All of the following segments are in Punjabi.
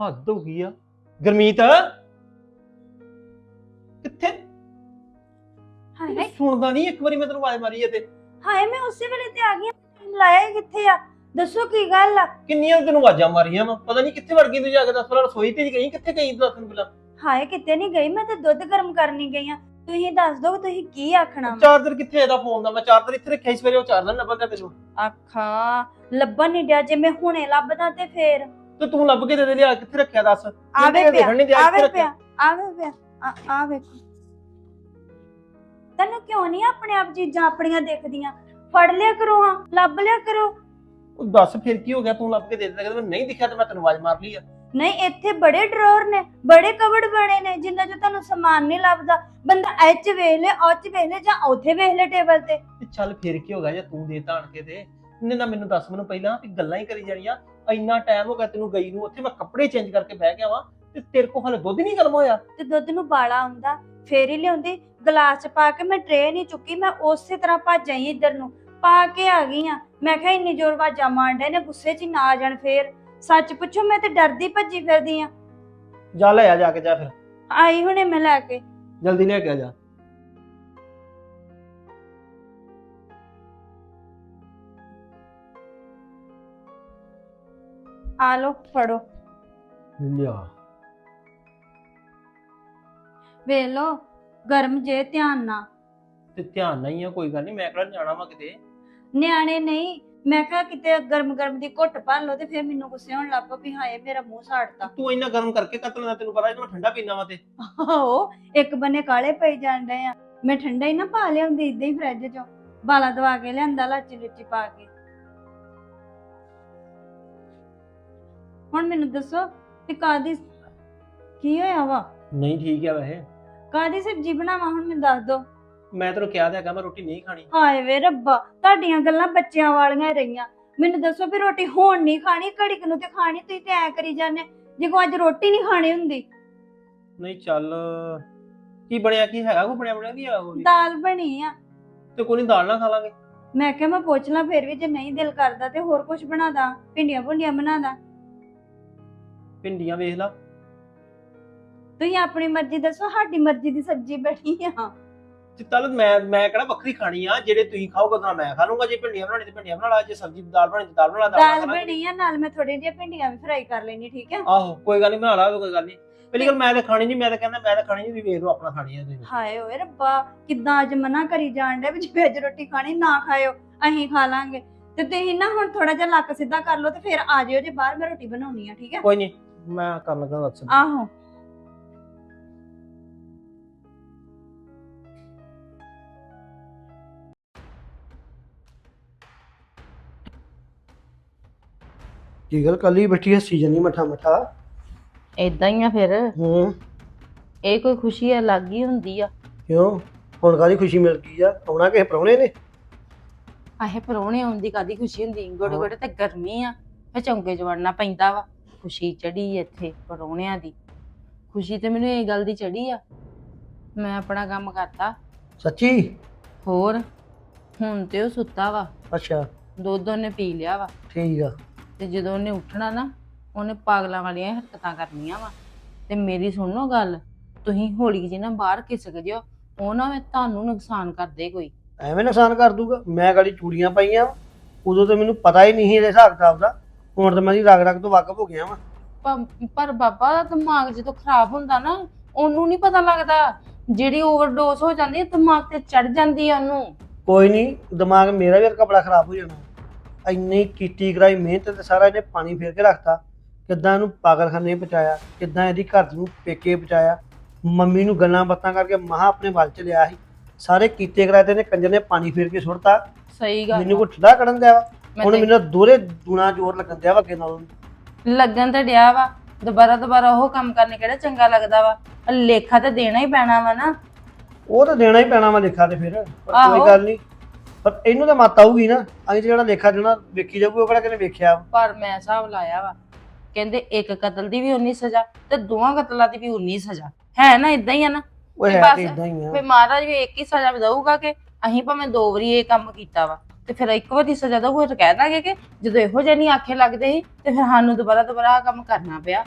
ਹੱਦ ਹੋ ਗਈ ਆ। ਗਰਮੀਤ? ਕਿੱਥੇ? ਹਾਏ। ਸੁਣਦਾ ਨਹੀਂ ਇੱਕ ਵਾਰੀ ਮੈਂ ਤੈਨੂੰ ਆਵਾਜ਼ ਮਾਰੀ ਆ ਤੇ। ਹਾਏ ਮੈਂ ਉਸੇ ਵੇਲੇ ਤੇ ਆ ਗਈ ਟਾਈਮ ਲਾਇਆ ਹੀ ਕਿੱਥੇ ਆ? ਦੱਸੋ ਕੀ ਗੱਲ ਆ? ਕਿੰਨੀਆਂ ਤੈਨੂੰ ਆਵਾਜ਼ਾਂ ਮਾਰੀਆਂ ਵਾ? ਪਤਾ ਨਹੀਂ ਕਿੱਥੇ ਵੜ ਗਈ ਤੂੰ ਜਾ ਕੇ ਦੱਸ ਪਹਿਲਾਂ ਰਸੋਈ ਤੇ ਗਈ ਕਿੱਥੇ ਗਈ ਤੂੰ ਦੱਸ ਮੈਨੂੰ ਪਹਿਲਾਂ? ਹਾਏ ਕਿਤੇ ਨਹੀਂ ਗਈ ਮੈਂ ਤੇ ਦੁੱਧ ਗਰਮ ਕਰਨੀ ਗਈ ਆ। ਤੁਸੀਂ ਦੱਸ ਦੋ ਤੁਸੀਂ ਕੀ ਆਖਣਾ ਵਾ? ਚਾਰਜਰ ਕਿੱਥੇ ਇਹਦਾ ਫੋਨ ਦਾ? ਮੈਂ ਚਾਰਜਰ ਇੱਥੇ ਰੱਖਿਆ ਸੀ ਸਵੇਰੇ ਉਹ ਚਾਰਜਰ ਲੱਭਦਾ ਤੈਨੂੰ। ਆਖਾ ਲੱਭਣ ਨਹੀਂ ਡਿਆ ਜੇ ਮੈਂ ਹੁਣੇ ਲੱਭਦਾ ਤੇ ਫੇਰ। ਤੇ ਤੂੰ ਲੱਭ ਕੇ ਦੇ ਦੇ ਲਿਆ ਕਿੱਥੇ ਰੱਖਿਆ ਦੱਸ? ਆਵੇ ਪਿਆ ਦੇਖਣ ਨੀ ਦਿਆ ਆਵੇ ਕਿੱਥੇ ਪਿਆ ਆਵੇ ਪਿਆ ਆ- ਵੇਖੋ। ਤੈਨੂੰ ਕਿਉਂ ਨਹੀਂ ਆਪਣੇ ਆਪ ਚੀਜ਼ਾਂ ਆਪਣੀਆਂ ਦੇਖਦੀਆਂ? ਫੜ ਲਿਆ ਕਰੋ ਹਾਂ ਲੱਭ ਲਿਆ ਕਰੋ। ਉਹ ਦੱਸ ਫਿਰ ਕੀ ਹੋ ਗਿਆ ਤੂੰ ਲੱਭ ਕੇ ਦੇ ਦੇ ਮੈਨੂੰ ਨਹੀਂ ਦਿਖਿਆ ਤੇ ਮੈਂ ਤੈਨੂੰ ਆਵਾਜ਼ ਮਾਰ ਲਈ ਆ। ਨਹੀਂ ਇੱਥੇ ਬੜੇ ਡਰਾਅਰ ਨੇ ਬੜੇ ਕਬੜ ਬਣੇ ਨੇ ਜਿੰਨਾਂ 'ਚ ਤੁਹਾਨੂੰ ਸਮਾਨ ਨਹੀਂ ਲੱਭਦਾ। ਬੰਦਾ ਐ ਚ ਵੇਖ ਲੈ ਉਹ ਚ ਵੇਖ ਲੈ ਜਾਂ ਉੱਥੇ ਵੇਖ ਲੈ ਟੇਬਲ ਤੇ। ਚੱਲ ਫਿਰ ਕੀ ਹੋ ਗਿਆ ਜੇ ਤੂੰ ਦੇ ਤਾਣ ਕੇ ਤੇ? ਇਹਨੇ ਨਾ ਮੈਨੂੰ ਦੱਸ ਮੈਨੂੰ ਪਹਿਲਾਂ ਵੀ ਗੱਲਾਂ ਹੀ ਕਰੀ ਜਾਣੀਆਂ। ਇੰਨਾ ਟਾਈਮ ਹੋ ਗਿਆ ਤੈਨੂੰ ਗਈ ਨੂੰ ਉੱਥੇ ਮੈਂ ਕੱਪੜੇ ਚੇਂਜ ਕਰਕੇ ਬਹਿ ਗਿਆ ਵਾਂ ਤੇ ਤੇਰੇ ਕੋਲ ਹਲੇ ਦੁੱਧ ਨਹੀਂ ਗਰਮ ਹੋਇਆ। ਤੇ ਦੁੱਧ ਨੂੰ ਬਾਲਾ ਆਉਂਦਾ ਫੇਰ ਹੀ ਲਿਆਉਂਦੀ ਗਲਾਸ ਚ ਪਾ ਕੇ ਮੈਂ ਟਰੇ ਨਹੀਂ ਚੁੱਕੀ ਮੈਂ ਉਸੇ ਤਰ੍ਹਾਂ ਭੱਜ ਆਈ ਇੱਧਰ ਨੂੰ ਪਾ ਕੇ ਆ ਗਈ ਆ। ਮੈਂ ਕਿਹਾ ਇੰਨੀ ਜ਼ੋਰ ਵਾਜਾ ਮਾਰਦੇ ਨੇ ਗੁੱਸੇ 'ਚ ਹੀ ਨਾ ਆ ਜਾਣ ਫੇਰ। ਸੱਚ ਪੁੱਛੋ ਮੈਂ ਤੇ ਡਰਦੀ ਭੱਜੀ ਫਿਰਦੀ ਆ। ਜਾ ਲੈ ਆ ਜਾ ਕੇ ਜਾ ਫਿਰ। ਆਈ ਹੁਣੇ ਮੈਂ ਲੈ ਕੇ। ਜਲਦੀ ਲੈ ਕੇ ਆ ਜਾ। ਆ ਲੋ ਫੜੋ। ਲਿਆ। ਵੇਖ ਲੋ ਗਰਮ ਜੇ ਧਿਆਨ ਨਾਲ। ਤੇ ਧਿਆਨ ਨਹੀਂ ਆ ਕੋਈ ਗੱਲ ਨਹੀਂ ਮੈਂ ਕਿਹੜਾ ਜਾਣਾ ਵਾ ਕਿਤੇ। ਨਿਆਣੇ ਨਹੀਂ ਮੈਂ ਕਿਹਾ ਕਿਤੇ ਗਰਮ ਗਰਮ ਦੀ ਘੁੱਟ ਭਰ ਲਓ ਤੇ ਫਿਰ ਮੈਨੂੰ ਗੁੱਸੇ ਹੋਣ ਲੱਗ ਪਿਆ ਵੀ ਹਾਏ ਮੇਰਾ ਮੂੰਹ ਸਾੜਤਾ। ਤੂੰ ਇੰਨਾ ਗਰਮ ਕਰਕੇ ਕਤਲ ਨਾ ਤੈਨੂੰ ਪਤਾ ਇਹ ਠੰਡਾ ਪੀਣਾ ਵਾ ਤੇ। ਆਹੋ ਇੱਕ ਬੰਨੇ ਕਾਲੇ ਪਈ ਜਾਣ ਡਏ ਆ। ਮੈਂ ਠੰਡਾ ਹੀ ਨਾ ਪਾ ਲਿਆਉਂਦੀ ਇਦਾਂ ਹੀ ਫਰਿੱਜ ਚੋਂ। ਬਾਲਾ ਦਵਾ ਕੇ ਲਿਆਂਦਾ ਲਾਚੀ ਲੁੱਚੀ ਪਾ ਕੇ। ਹੁਣ ਮੈਨੂੰ ਦੱਸੋ ਕਿ ਕਾਦੀ ਕੀ ਹੋਇਆ ਵਾ? ਨਹੀਂ ਠੀਕ ਆ ਵੈਸੇ। ਕਾਦੀ ਸਬਜ਼ੀ ਬਣਾਵਾਂ ਹੁਣ ਮੈਨੂੰ ਦੱਸ ਦੋ। ਮੈਂ ਤੈਨੂੰ ਕਿਹਾ ਤਾਂ ਹੈਗਾ ਮੈਂ ਰੋਟੀ ਨਹੀਂ ਖਾਣੀ। ਹਾਏ ਵੇ ਰੱਬਾ ਤੁਹਾਡੀਆਂ ਗੱਲਾਂ ਬੱਚਿਆਂ ਵਾਲੀਆਂ ਹੀ ਰਹੀਆਂ। ਮੈਨੂੰ ਦੱਸੋ ਵੀ ਰੋਟੀ ਹੁਣ ਨਹੀਂ ਖਾਣੀ ਘੜੀ ਕੁ ਨੂੰ ਤੇ ਖਾਣੀ ਤੁਸੀਂ ਤੇ ਐ ਕਰੀ ਜਾਂਦੇ। ਜੇ ਕੋ ਅੱਜ ਰੋਟੀ ਨਹੀਂ ਖਾਣੀ ਹੁੰਦੀ। ਨਹੀਂ ਚੱਲ ਕੀ ਬਣਿਆ ਕੀ ਹੈਗਾ ਕੋਈ ਬਣਿਆ ਬਣਿਆ ਕੀ ਹੈਗਾ ਕੋਈ ਦਾਲ ਬਣੀ ਆ। ਤੇ ਕੋਈ ਨਹੀਂ ਦਾਲ ਨਾ ਖਾ ਲਾਂਗੇ। ਮੈਂ ਕਿਹਾ ਮੈਂ ਪੁੱਛ ਲਾਂ ਫਿਰ ਵੀ ਜੇ ਨਹੀਂ ਦਿਲ ਕਰਦਾ ਤੇ ਹੋਰ ਕੁਝ ਬਣਾ ਦਾਂ ਭਿੰਡੀਆਂ ਭੁੰਡੀਆਂ ਬਣਾ ਦਾਂ। ਭਿੰਡੀਆਂ ਵੇਖ ਲਾ। ਤੁਸੀਂ ਆਪਣੀ ਮਰਜ਼ੀ ਦੱਸੋ ਸਾਡੀ ਮਰਜ਼ੀ ਦੀ ਸਬਜ਼ੀ ਬਣੀ ਆ। ਤੇ ਚੱਲ ਮੈਂ ਮੈਂ ਕਿਹੜਾ ਵੱਖਰੀ ਖਾਣੀ ਆ ਜਿਹੜੇ ਤੁਸੀਂ ਖਾਓਗੇ ਤਾਂ ਮੈਂ ਖਾ ਲੂੰਗਾ ਜੇ ਭਿੰਡੀਆਂ ਬਣਾਣੀ ਤੇ ਭਿੰਡੀਆਂ ਬਣਾ ਲਾ ਜੇ ਸਬਜ਼ੀ ਦਾਲ ਬਣਾਣੀ ਤੇ ਦਾਲ ਬਣਾ ਲਾ ਦਾਲ। ਬਣੀ ਆ ਨਾਲ ਮੈਂ ਥੋੜੀਆਂ ਜਿਹੀਆਂ ਭਿੰਡੀਆਂ ਵੀ ਫਰਾਈ ਕਰ ਲੈਣੀ ਠੀਕ ਹੈ ਆਹੋ ਕੋਈ ਗੱਲ ਨਹੀਂ ਬਣਾ ਲਾ ਕੋਈ ਗੱਲ ਨਹੀਂ। ਪਹਿਲੀ ਗੱਲ ਮੈਂ ਤਾਂ ਖਾਣੀ ਨਹੀਂ ਮੈਂ ਤਾਂ ਕਹਿੰਦਾ ਮੈਂ ਤਾਂ ਖਾਣੀ ਨਹੀਂ ਵੇਖ ਲਓ ਆਪਣਾ ਖਾਣੀ ਆ ਤੁਸੀਂ। ਹਾਏ ਓਏ ਰੱਬਾ ਕਿੱਦਾਂ ਅੱਜ ਮਨਾ ਕਰੀ ਜਾਣ ਡੇ ਵੀ ਜੇ ਅੱਜ ਰੋਟੀ ਖਾਣੀ ਨਾ ਖਾਇਓ ਅਸੀਂ ਖਾ ਲਾਂਗੇ। ਤੇ ਤੁਸੀਂ ਨਾ ਹੁਣ ਥੋੜਾ ਜਿਹਾ ਲੱਕ ਸਿੱਧਾ ਕਰ ਲਓ ਤੇ ਫਿਰ ਆ ਜਿਓ ਜੇ ਬਾਹਰ ਮੈਂ ਰੋਟੀ ਬਣਾਉਣੀ ਆ ਠੀਕ ਹੈ ਕੋਈ ਨਹੀਂ ਮੈਂ ਕਰਨ ਲੱਗਾ ਦੱਸ। ਆਹੋ। ਕੀ ਗੱਲ ਕੱਲੀ ਬੈਠੀ ਹੱਸੀ ਜਾਨੀ ਮਠਾ ਮਠਾ। ਇਦਾਂ ਹੀ ਆ ਫਿਰ। ਹੂੰ। ਇਹ ਕੋਈ ਖੁਸ਼ੀ ਅਲੱਗ ਹੀ ਹੁੰਦੀ ਆ। ਕਿਉਂ? ਹੁਣ ਕਾਦੀ ਖੁਸ਼ੀ ਮਿਲ ਗਈ ਆ? ਆਉਣਾ ਕਿਸੇ ਪ੍ਰਾਹੁਣੇ ਨੇ? ਆਹੇ ਪਰੋਣੇ ਆਉਣ ਦੀ ਕਾਦੀ ਖੁਸ਼ੀ ਹੁੰਦੀ? ਗੋੜੇ ਹਾਂ। ਗੋੜੇ ਤੇ ਗਰਮੀ ਆ। ਫੇ ਚੌਂਕੇ ਚ ਵੜਨਾ ਪੈਂਦਾ ਵਾ। ਖੁਸ਼ੀ ਚੜੀ ਇੱਥੇ ਪਰੋਣਿਆਂ ਦੀ। ਖੁਸ਼ੀ ਤੇ ਮੈਨੂੰ ਇਹ ਗੱਲ ਦੀ ਚੜੀ ਆ। ਮੈਂ ਆਪਣਾ ਕੰਮ ਕਰਤਾ। ਸੱਚੀ? ਹੋਰ ਹੁਣ ਤੇ ਉਹ ਸੁੱਤਾ ਵਾ। ਅੱਛਾ। ਦੁੱਧ ਉਹਨੇ ਪੀ ਲਿਆ ਵਾ। ਠੀਕ ਆ। ਤੇ ਜਦੋਂ ਉਹਨੇ ਉੱਠਣਾ ਨਾ ਉਹਨੇ ਪਾਗਲਾਂ ਵਾਲੀਆਂ ਹਰਕਤਾਂ ਕਰਨੀਆਂ ਵਾ। ਤੇ ਮੇਰੀ ਸੁਣੋ ਗੱਲ ਤੁਸੀਂ ਹੌਲੀ ਜਿਹੀ ਨਾ ਬਾਹਰ ਖਿਸਕ ਜਿਓ। ਉਹ ਨਾ ਮੈਂ ਤੁਹਾਨੂੰ ਨੁਕਸਾਨ ਕਰਦੇ ਕੋਈ। ਐਵੇਂ ਨੁਕਸਾਨ ਕਰ ਦੂਗਾ। ਮੈਂ ਗਾੜੀ ਚੂੜੀਆਂ ਪਾਈਆਂ। ਉਦੋਂ ਤੇ ਮੈਨੂੰ ਪਤਾ ਹੀ ਨਹੀਂ ਸੀ ਇਹਦੇ ਹਿਸਾਬ ਕਿਤਾਬ ਦਾ। ਹੁਣ ਤਾਂ ਮੈਂ ਦੀ ਰਗ ਰਗ ਤੋਂ ਵਾਕਫ ਹੋ ਗਿਆ ਵਾਂ। ਪ- ਪਰ ਬਾਬਾ ਦਾ ਦਿਮਾਗ ਜਦੋਂ ਖਰਾਬ ਹੁੰਦਾ ਨਾ ਉਹਨੂੰ ਨਹੀਂ ਪਤਾ ਲੱਗਦਾ। ਜਿਹੜੀ ਓਵਰਡੋਸ ਹੋ ਜਾਂਦੀ ਹੈ ਦਿਮਾਗ ਤੇ ਚੜ ਜਾਂਦੀ ਆ ਉਹਨੂੰ। ਕੋਈ ਨਹੀਂ ਦਿਮਾਗ ਮੇਰਾ ਵੀ ਹਲਕਾ ਬੜਾ ਖਰਾਬ ਹੋ ਜਾਣਾ। ਇੰਨੀ ਕੀਤੀ ਕਰਾਈ ਮਿਹਨਤ ਤੇ ਸਾਰਾ ਇਹਨੇ ਪਾਣੀ ਫੇਰ ਕੇ ਰੱਖਤਾ। ਕਿੱਦਾਂ ਇਹਨੂੰ ਪਾਗਲਖਾਨੇ ਪਹੁੰਚਾਇਆ ਕਿੱਦਾਂ ਇਹਦੀ ਘਰ ਨੂੰ ਪੇਕੇ ਪਹੁੰਚਾਇਆ। ਮੰਮੀ ਨੂੰ ਗੱਲਾਂ ਬਾਤਾਂ ਕਰਕੇ ਮਹਾ ਆਪਣੇ ਵੱਲ ਚ ਲਿਆ ਸੀ। ਸਾਰੇ ਕੀਤੇ ਕਰਾਏ ਤੇ ਇਹਨੇ ਕੰਜਰ ਨੇ ਪਾਣੀ ਫੇਰ ਕੇ ਸੁੱਟਤਾ। ਸਹੀ ਗੱਲ ਮੈਨੂੰ ਆ। ਕੋ ਠੰਡਾ ਕੱਢਣ ਦਿਆ ਵਾ। ਹੁਣ ਮੈਨੂੰ ਦੋਰੇ ਦੂਣਾ ਜ਼ੋਰ ਲੱਗਣ ਦਿਆ ਵਾ ਨਾਲੋਂ। ਲੱਗਣ ਤੇ ਡਿਆ ਵਾ ਦੁਬਾਰਾ ਦੁਬਾਰਾ ਉਹ ਕੰਮ ਕਰਨੇ ਕਿਹੜਾ ਚੰਗਾ ਲੱਗਦਾ ਵਾ। ਲੇਖਾ ਤੇ ਦੇਣਾ ਹੀ ਪੈਣਾ ਵਾ ਨਾ। ਉਹ ਤਾਂ ਦੇਣਾ ਹੀ ਪੈਣਾ ਵਾ ਲੇਖਾ ਤੇ ਫਿਰ ਪਰ ਆਹੋ। ਕੋਈ ਗੱਲ ਨਹੀਂ। ਪਰ ਇਹਨੂੰ ਤਾਂ ਮੱਤ ਆਊਗੀ ਨਾ ਅਸੀਂ ਤੇ ਜਿਹੜਾ ਲੇਖਾ ਦੇਣਾ ਵੇਖੀ ਜਾਊਗੀ ਉਹ ਕਿਹੜਾ ਕਿਨੇ ਵੇਖਿਆ। ਵਾ। ਪਰ ਮੈਂ ਹਿਸਾਬ ਲਾਇਆ ਵਾ ਕਹਿੰਦੇ ਇੱਕ ਕਤਲ ਦੀ ਵੀ ਉਨੀ ਸਜ਼ਾ ਤੇ ਦੋਵਾਂ ਕਤਲਾਂ ਦੀ ਵੀ ਉਨੀ ਸਜ਼ਾ। ਹੈ ਨਾ ਇਦਾਂ ਹੀ ਆ ਨਾ? ਉਹ ਹੈ ਬਸ ਤੇ ਇਦਾਂ ਹੀ ਆ। ਵੀ ਮਹਾਰਾਜ ਵੀ ਇੱਕ ਹੀ ਸਜ਼ਾ ਦਊਗਾ ਕਿ ਅਸੀਂ ਭਾਵੇਂ ਦੋ ਵਾਰੀ ਇਹ ਕੰਮ ਕੀਤਾ ਵਾ। ਤੇ ਫਿਰ ਇੱਕ ਵਾਰੀ ਸਜ਼ਾ ਤਾਂ ਕਹਿ ਦਾਂਗੇ ਕਿ ਜਦੋਂ ਇਹੋ ਜਿਹੇ ਨਹੀਂ ਆਖੇ ਲੱਗਦੇ ਸੀ ਤੇ ਫਿਰ ਸਾਨੂੰ ਦੁਬਾਰਾ ਦੁਬਾਰਾ ਆਹ ਕੰਮ ਕਰਨਾ ਪਿਆ।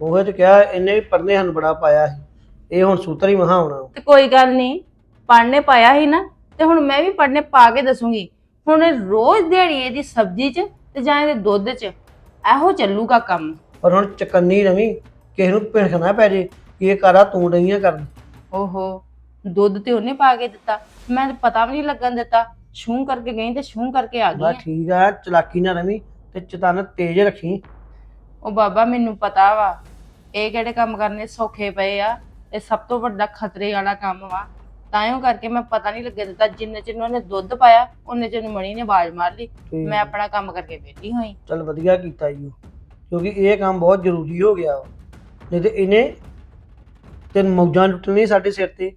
ਉਹ ਤੇ ਕਿਹਾ ਇਹਨੇ ਵੀ ਪਰਨੇ ਸਾਨੂੰ ਬੜਾ ਪਾਇਆ ਸੀ। ਇਹ ਹੁਣ ਸੂਤਰ ਹੀ ਮਹਾ ਤੇ ਕੋਈ ਗੱਲ ਨਹੀਂ ਪੜਨੇ ਪਾਇਆ ਸੀ ਨਾ ਤੇ ਹੁਣ ਮੈਂ ਵੀ ਪੜਨੇ ਪਾ ਕੇ ਦੱਸੂਗੀ। ਹੁਣ ਇਹ ਰੋਜ਼ ਦਿਹਾੜੀ ਇਹਦੀ ਸਬਜ਼ੀ 'ਚ ਤੇ ਜਾਂ ਇਹਦੇ ਦੁੱਧ 'ਚ ਇਹੋ ਚੱਲੂਗਾ ਕੰਮ। ਪਰ ਹੁਣ ਚਕੰਨੀ ਰਵੀ ਕਿਸੇ ਨੂੰ ਭਿਣਕ ਨਾ ਪੈ ਜੇ ਕਿ ਇਹ ਕਾਰਾ ਤੂੰ ਡਈਆਂ ਕਰਨ। ਓਹੋ ਦੁੱਧ ਤੇ ਉਹਨੇ ਪਾ ਕੇ ਦਿੱਤਾ। ਮੈਂ ਪਤਾ ਵੀ ਨਹੀਂ ਲੱਗਣ ਦਿੱਤਾ। ਛੂੰ ਕਰਕੇ ਗਈ ਤੇ ਛੂੰ ਕਰਕੇ ਆ ਗਈ ਆਂ। ਠੀਕ ਆ ਚਲਾਕੀ ਨਾ ਰਵੀ ਤੇ ਚਤਨ ਤੇਜ਼ ਰੱਖੀ। ਉਹ ਬਾਬਾ ਮੈਨੂੰ ਪਤਾ ਵਾ ਇਹ ਕਿਹੜੇ ਕੰਮ ਕਰਨੇ ਸੌਖੇ ਪਏ ਆ ਇਹ ਸਭ ਤੋਂ ਵੱਡਾ ਖਤਰੇ ਵਾਲਾ ਕੰਮ ਵਾ। ਤਾਂਯੋ ਕਰਕੇ ਮੈਂ ਪਤਾ ਨਹੀਂ ਲੱਗੇ ਦਿੱਤਾ ਜਿੰਨੇ ਚਿਰ ਉਹਨੇ ਦੁੱਧ ਪਾਇਆ ਉਹਨੇ ਚਿਰ ਮਣੀ ਨੇ ਆਵਾਜ਼ ਮਾਰ ਲਈ। ਮੈਂ ਆਪਣਾ ਕੰਮ ਕਰਕੇ ਵਿਹਲੀ ਹੋਈ। ਚੱਲ ਵਧੀਆ ਕੀਤਾ ਜੀ ਕਿਉਂਕਿ ਇਹ ਕੰਮ ਬਹੁਤ ਜ਼ਰੂਰੀ ਹੋ ਗਿਆ ਵਾ। ਨਹੀਂ ਤੇ ਇਹਨੇ ਤੇ ਮੌਜਾਂ ਲੁੱਟਣੀ ਸਾਡੇ ਸਿਰ ਤੇ